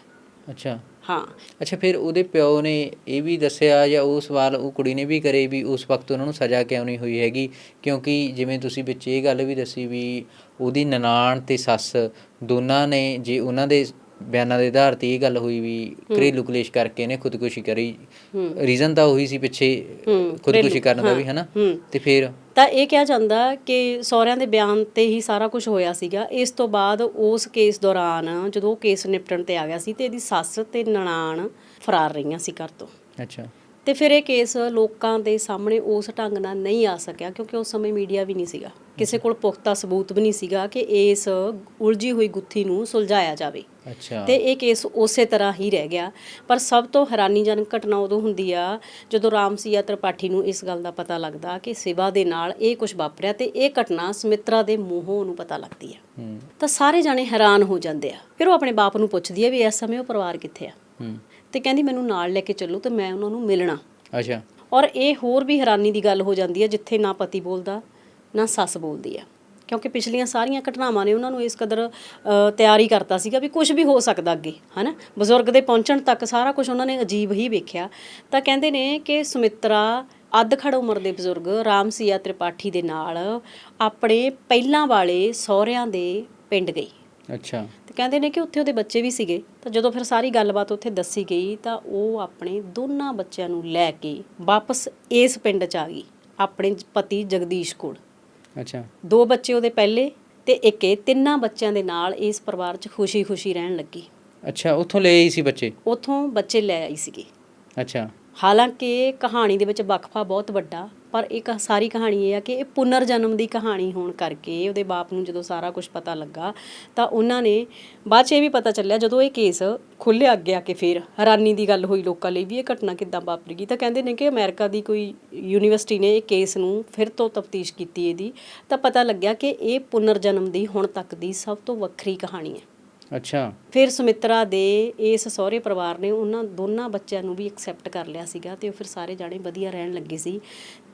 ਅੱਛਾ। ਹਾਂ। ਅੱਛਾ, ਫਿਰ ਉਹਦੇ ਪਿਓ ਨੇ ਇਹ ਵੀ ਦੱਸਿਆ ਜਾਂ ਉਹ ਸਵਾਲ ਉਹ ਕੁੜੀ ਨੇ ਵੀ ਕਰੇ ਵੀ ਉਸ ਵਕਤ ਉਹਨਾਂ ਨੂੰ ਸਜ਼ਾ ਕਿਉਂ ਨਹੀਂ ਹੋਈ ਹੈਗੀ? ਕਿਉਂਕਿ ਜਿਵੇਂ ਤੁਸੀਂ ਵਿੱਚ ਇਹ ਗੱਲ ਵੀ ਦੱਸੀ ਵੀ ਉਹਦੀ ਨਨਾਣ ਤੇ ਸੱਸ ਦੋਨਾਂ ਨੇ ਜੇ ਉਹਨਾਂ ਦੇ ਬਿਆਨਾਂ ਦੇ ਆਧਾਰ ਤੇ ਇਹ ਗੱਲ ਹੋਈ ਵੀ ਘਰੇਲੂ ਕਲੇਸ਼ ਕਰਕੇ ਇਹਨੇ ਖੁਦਕੁਸ਼ੀ ਕਰੀ। ਰੀਜ਼ਨ ਤਾਂ ਉਹੀ ਸੀ ਪਿੱਛੇ ਖੁਦਕੁਸ਼ੀ ਕਰਨ ਦਾ ਵੀ ਹਨਾ। ਤੇ ਫਿਰ? ਤਾਂ ਇਹ ਕਿਹਾ ਜਾਂਦਾ ਕਿ ਸਹੁਰਿਆਂ ਦੇ ਬਿਆਨ ਤੇ ਹੀ ਸਾਰਾ ਕੁਝ ਹੋਇਆ ਸੀਗਾ। ਇਸ ਤੋਂ ਬਾਅਦ ਉਸ ਕੇਸ ਦੌਰਾਨ ਜਦੋਂ ਉਹ ਕੇਸ ਨਿਪਟਣ ਤੇ ਆ ਗਿਆ ਸੀ ਤੇ ਇਹਦੀ ਸੱਸ ਤੇ ਨਨਾਣ ਫਰਾਰ ਰਹੀਆਂ ਸੀ ਘਰ ਤੋਂ। ਅੱਛਾ। ਤੇ ਫਿਰ ਇਹ ਕੇਸ ਲੋਕਾਂ ਦੇ ਸਾਹਮਣੇ ਉਸ ਢੰਗ ਨਾਲ ਨਹੀਂ ਆ ਸਕਿਆ ਕਿਉਂਕਿ ਉਸ ਸਮੇਂ ਮੀਡੀਆ ਵੀ ਨਹੀਂ ਸੀਗਾ। ਕਿਸੇ ਕੋਲ ਪੁਖਤਾ ਸਬੂਤ ਵੀ ਨਹੀਂ ਸੀਗਾ ਕਿ ਇਸ ਉਲਝੀ ਹੋਈ ਗੁੱਥੀ ਨੂੰ ਸੁਲਝਾਇਆ ਜਾਵੇ। ਅੱਛਾ। ਤੇ ਇਹ ਕੇਸ ਉਸੇ ਤਰ੍ਹਾਂ ਹੀ ਰਹਿ ਗਿਆ। ਪਰ ਸਭ ਤੋਂ ਹੈਰਾਨੀਜਨਕ ਘਟਨਾ ਉਦੋਂ ਹੁੰਦੀ ਆ ਜਦੋਂ ਰਾਮਸੀਆ ਤ੍ਰਿਪਾਠੀ ਨੂੰ ਇਸ ਗੱਲ ਦਾ ਪਤਾ ਲੱਗਦਾ ਕਿ ਸਿਵਾ ਦੇ ਨਾਲ ਇਹ ਕੁਝ ਵਾਪਰਿਆ ਤੇ ਇਹ ਘਟਨਾ ਸਮਿਤਰਾ ਦੇ ਮੂੰਹੋਂ ਉਹਨੂੰ ਪਤਾ ਲੱਗਦੀ ਆ। ਹੂੰ। ਤਾਂ ਸਾਰੇ ਜਾਣੇ ਹੈਰਾਨ ਹੋ ਜਾਂਦੇ ਆ। ਫਿਰ ਉਹ ਆਪਣੇ ਬਾਪ ਨੂੰ ਪੁੱਛਦੀ ਆ ਵੀ ਇਸ ਸਮੇਂ ਉਹ ਪਰਿਵਾਰ ਕਿੱਥੇ ਆ? ਹੂੰ। ਤੇ ਕਹਿੰਦੀ ਮੈਨੂੰ ਨਾਲ ਲੈ ਕੇ ਚੱਲੋ ਤੇ ਮੈਂ ਉਹਨਾਂ ਨੂੰ ਮਿਲਣਾ। ਅੱਛਾ। ਔਰ ਇਹ ਹੋਰ ਵੀ ਹੈਰਾਨੀ ਦੀ ਗੱਲ ਹੋ ਜਾਂਦੀ ਹੈ ਜਿੱਥੇ ਨਾ ਪਤੀ ਬੋਲਦਾ ਨਾ ਸੱਸ ਬੋਲਦੀ ਹੈ। ਕਿਉਂਕਿ ਪਿਛਲੀਆਂ ਸਾਰੀਆਂ ਘਟਨਾਵਾਂ ਨੇ ਉਹਨਾਂ ਨੂੰ ਇਸ ਕਦਰ ਤਿਆਰੀ ਕਰਤਾ ਸੀਗਾ ਵੀ ਕੁਝ ਵੀ ਹੋ ਸਕਦਾ ਅੱਗੇ ਹਨਾ? ਬਜ਼ੁਰਗ ਦੇ ਪਹੁੰਚਣ ਤੱਕ ਸਾਰਾ ਕੁਝ ਉਹਨਾਂ ਨੇ ਅਜੀਬ ਹੀ ਵੇਖਿਆ। ਤਾਂ ਕਹਿੰਦੇ ਨੇ ਕਿ ਸੁਮਿਤਰਾ ਅੱਧ ਖੜ ਉਮਰ ਦੇ ਬਜ਼ੁਰਗ ਰਾਮਸੀਆ ਤ੍ਰਿਪਾਠੀ ਦੇ ਨਾਲ ਆਪਣੇ ਪਹਿਲਾਂ ਵਾਲੇ ਸਹੁਰਿਆਂ ਦੇ ਪਿੰਡ ਗਈ। ਅੱਛਾ। ਤੇ ਕਹਿੰਦੇ ਨੇ ਕਿ ਉੱਥੇ ਉਹਦੇ ਬੱਚੇ ਵੀ ਸੀਗੇ। ਤਾਂ ਜਦੋਂ ਫਿਰ ਸਾਰੀ ਗੱਲਬਾਤ ਉੱਥੇ ਦੱਸੀ ਗਈ ਤਾਂ ਉਹ ਆਪਣੇ ਦੋਨਾਂ ਬੱਚਿਆਂ ਨੂੰ ਲੈ ਕੇ ਵਾਪਸ ਇਸ ਪਿੰਡ 'ਚ ਆ ਗਈ ਆਪਣੇ ਪਤੀ ਜਗਦੀਸ਼ ਕੋਲ। ਅੱਛਾ। ਦੋ ਬੱਚੇ ਉਹਦੇ ਪਹਿਲੇ ਤੇ ਇੱਕ ਇਹ ਤਿੰਨਾਂ ਬੱਚਿਆਂ ਦੇ ਨਾਲ ਇਸ ਪਰਿਵਾਰ 'ਚ ਖੁਸ਼ੀ-ਖੁਸ਼ੀ ਰਹਿਣ ਲੱਗੀ। ਅੱਛਾ ਉੱਥੋਂ ਲੈ ਆਈ ਸੀ ਬੱਚੇ? ਉਥੋਂ ਬੱਚੇ ਲੈ ਆਈ ਸੀਗੀ। ਅੱਛਾ। ਹਾਲਾਂਕਿ ਕਹਾਣੀ ਦੇ ਵਿੱਚ ਵਕਫਾ ਬਹੁਤ ਵੱਡਾ ਪਰ ਇੱਕ ਸਾਰੀ ਕਹਾਣੀ ਇਹ ਆ ਕਿ ਇਹ ਪੁਨਰ ਜਨਮ ਦੀ ਕਹਾਣੀ ਹੋਣ ਕਰਕੇ ਉਹਦੇ ਬਾਪ ਨੂੰ ਜਦੋਂ ਸਾਰਾ ਕੁਝ ਪਤਾ ਲੱਗਾ ਤਾਂ ਉਹਨਾਂ ਨੇ ਬਾਅਦ 'ਚ ਇਹ ਵੀ ਪਤਾ ਚੱਲਿਆ ਜਦੋਂ ਇਹ ਕੇਸ ਖੁੱਲਿਆ ਅੱਗੇ ਆ ਕੇ ਫਿਰ ਹੈਰਾਨੀ ਦੀ ਗੱਲ ਹੋਈ ਲੋਕਾਂ ਲਈ ਵੀ ਇਹ ਘਟਨਾ ਕਿੱਦਾਂ ਵਾਪਰੀ ਗਈ। ਤਾਂ ਕਹਿੰਦੇ ਨੇ ਕਿ ਅਮਰੀਕਾ ਦੀ ਕੋਈ ਯੂਨੀਵਰਸਿਟੀ ਨੇ ਇਹ ਕੇਸ ਨੂੰ ਫਿਰ ਤੋਂ ਤਫਤੀਸ਼ ਕੀਤੀ ਇਹਦੀ। ਤਾਂ ਪਤਾ ਲੱਗਿਆ ਕਿ ਇਹ ਪੁਨਰ ਜਨਮ ਦੀ ਹੁਣ ਤੱਕ ਦੀ ਸਭ ਤੋਂ ਵੱਖਰੀ ਕਹਾਣੀ ਹੈ। ਅੱਛਾ। ਫਿਰ ਸੁਮਿਤਰਾ ਦੇ ਇਸ ਸਹੁਰੇ ਪਰਿਵਾਰ ਨੇ ਉਹਨਾਂ ਦੋਨਾਂ ਬੱਚਿਆਂ ਨੂੰ ਵੀ ਐਕਸੈਪਟ ਕਰ ਲਿਆ ਸੀਗਾ ਤੇ ਉਹ ਫਿਰ ਸਾਰੇ ਜਾਣੇ ਵਧੀਆ ਰਹਿਣ ਲੱਗੇ ਸੀ।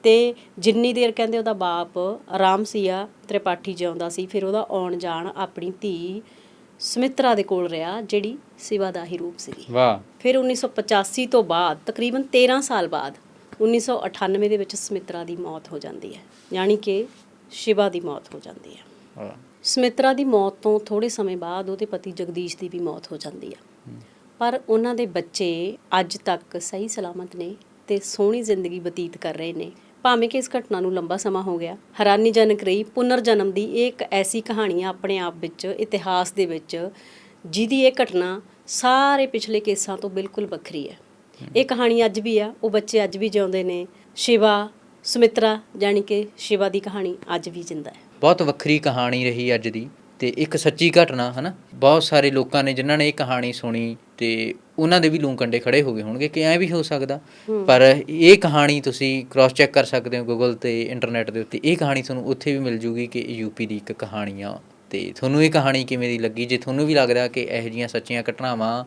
ਤੇ ਜਿੰਨੀ ਦੇਰ ਕਹਿੰਦੇ ਉਹਦਾ ਬਾਪ ਆਰਾਮ ਸੀਆ ਤ੍ਰਿਪਾਠੀ ਜਿਉਂਦਾ ਸੀ ਫਿਰ ਉਹਦਾ ਆਉਣ ਜਾਣ ਆਪਣੀ ਧੀ ਸੁਮਿਤਰਾ ਦੇ ਕੋਲ ਰਿਹਾ ਜਿਹੜੀ ਸਿਵਾ ਦਾ ਹੀ ਰੂਪ ਸੀਗੀ। ਵਾਹ। ਫਿਰ 1985 ਤੋਂ ਬਾਅਦ ਤਕਰੀਬਨ 13 ਸਾਲ ਬਾਅਦ 1998 ਦੇ ਵਿੱਚ ਸੁਮਿਤਰਾ ਦੀ ਮੌਤ ਹੋ ਜਾਂਦੀ ਹੈ ਯਾਨੀ ਕਿ ਸ਼ਿਵਾ ਦੀ ਮੌਤ ਹੋ ਜਾਂਦੀ ਹੈ। ਸਮਿਤਰਾ ਦੀ ਮੌਤ ਤੋਂ ਥੋੜੇ ਸਮੇਂ ਬਾਅਦ ਉਹਦੇ ਪਤੀ ਜਗਦੀਸ਼ ਦੀ ਵੀ ਮੌਤ ਹੋ ਜਾਂਦੀ ਆ ਪਰ ਉਹਨਾਂ ਦੇ ਬੱਚੇ ਅੱਜ ਤੱਕ ਸਹੀ ਸਲਾਮਤ ਨੇ ਤੇ ਸੋਹਣੀ ਜ਼ਿੰਦਗੀ ਬਤੀਤ ਕਰ ਰਹੇ ਨੇ। ਭਾਵੇਂ ਕਿ ਇਸ ਘਟਨਾ ਨੂੰ ਲੰਬਾ ਸਮਾਂ ਹੋ ਗਿਆ, ਹੈਰਾਨੀਜਨਕ ਰਹੀ ਪੁਨਰ ਜਨਮ ਦੀ ਇਹ ਇੱਕ ਐਸੀ ਕਹਾਣੀ ਆ ਆਪਣੇ ਆਪ ਵਿੱਚ, ਇਤਿਹਾਸ ਦੇ ਵਿੱਚ, ਜਿਹਦੀ ਇਹ ਘਟਨਾ ਸਾਰੇ ਪਿਛਲੇ ਕੇਸਾਂ ਤੋਂ ਬਿਲਕੁਲ ਵੱਖਰੀ ਹੈ। ਇਹ ਕਹਾਣੀ ਅੱਜ ਵੀ ਆ, ਉਹ ਬੱਚੇ ਅੱਜ ਵੀ ਜਿਉਂਦੇ ਨੇ, ਸ਼ਿਵਾ, ਸੁਮਿਤਰਾ, ਜਾਣੀ ਕਿ ਸ਼ਿਵਾ ਦੀ ਕਹਾਣੀ ਅੱਜ ਵੀ ਜਿੰਦਾ ਹੈ। ਬਹੁਤ ਵੱਖਰੀ ਕਹਾਣੀ ਰਹੀ ਅੱਜ ਦੀ, ਤੇ ਇੱਕ ਸੱਚੀ ਘਟਨਾ, ਹਨਾ? ਬਹੁਤ ਸਾਰੇ ਲੋਕਾਂ ਨੇ ਜਿਨ੍ਹਾਂ ਨੇ ਇਹ ਕਹਾਣੀ ਸੁਣੀ ਤੇ ਉਹਨਾਂ ਦੇ ਵੀ ਲੂੰ ਕੰਡੇ ਖੜੇ ਹੋ ਗਏ ਹੋਣਗੇ ਕਿ ਐਂ ਵੀ ਹੋ ਸਕਦਾ। ਪਰ ਇਹ ਕਹਾਣੀ ਤੁਸੀਂ ਕ੍ਰਾਸ ਚੈੱਕ ਕਰ ਸਕਦੇ ਹੋ ਗੂਗਲ ਤੇ ਇੰਟਰਨੈਟ ਦੇ ਉੱਤੇ। ਇਹ ਕਹਾਣੀ ਤੁਹਾਨੂੰ ਉੱਥੇ ਵੀ ਮਿਲ ਜੂਗੀ ਕਿ ਯੂਪੀ ਦੀ ਇੱਕ ਕਹਾਣੀ ਆ ਤੇ ਤੁਹਾਨੂੰ ਇਹ ਕਹਾਣੀ ਕਿਵੇਂ ਦੀ ਲੱਗੀ? ਜੇ ਤੁਹਾਨੂੰ ਵੀ ਲੱਗਦਾ ਕਿ ਇਹੋ ਜਿਹੀਆਂ ਸੱਚੀਆਂ ਘਟਨਾਵਾਂ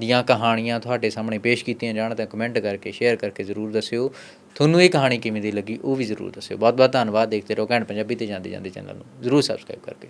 ਦੀਆਂ ਕਹਾਣੀਆਂ ਤੁਹਾਡੇ ਸਾਹਮਣੇ ਪੇਸ਼ ਕੀਤੀਆਂ ਜਾਣ ਤਾਂ ਕਮੈਂਟ ਕਰਕੇ ਸ਼ੇਅਰ ਕਰਕੇ ਜ਼ਰੂਰ ਦੱਸਿਓ। ਤੁਹਾਨੂੰ ਇਹ ਕਹਾਣੀ ਕਿਵੇਂ ਦੀ ਲੱਗੀ ਉਹ ਵੀ ਜ਼ਰੂਰ ਦੱਸਿਓ। ਬਹੁਤ ਬਹੁਤ ਧੰਨਵਾਦ। ਦੇਖਦੇ ਰਹੋ ਘੈਂਟ ਪੰਜਾਬੀ ਤੇ ਜਾਂਦੇ ਜਾਂਦੇ ਚੈਨਲ ਨੂੰ। ਜ਼ਰੂਰ ਸਬਸਕ੍ਰਾਈਬ ਕਰਕੇ।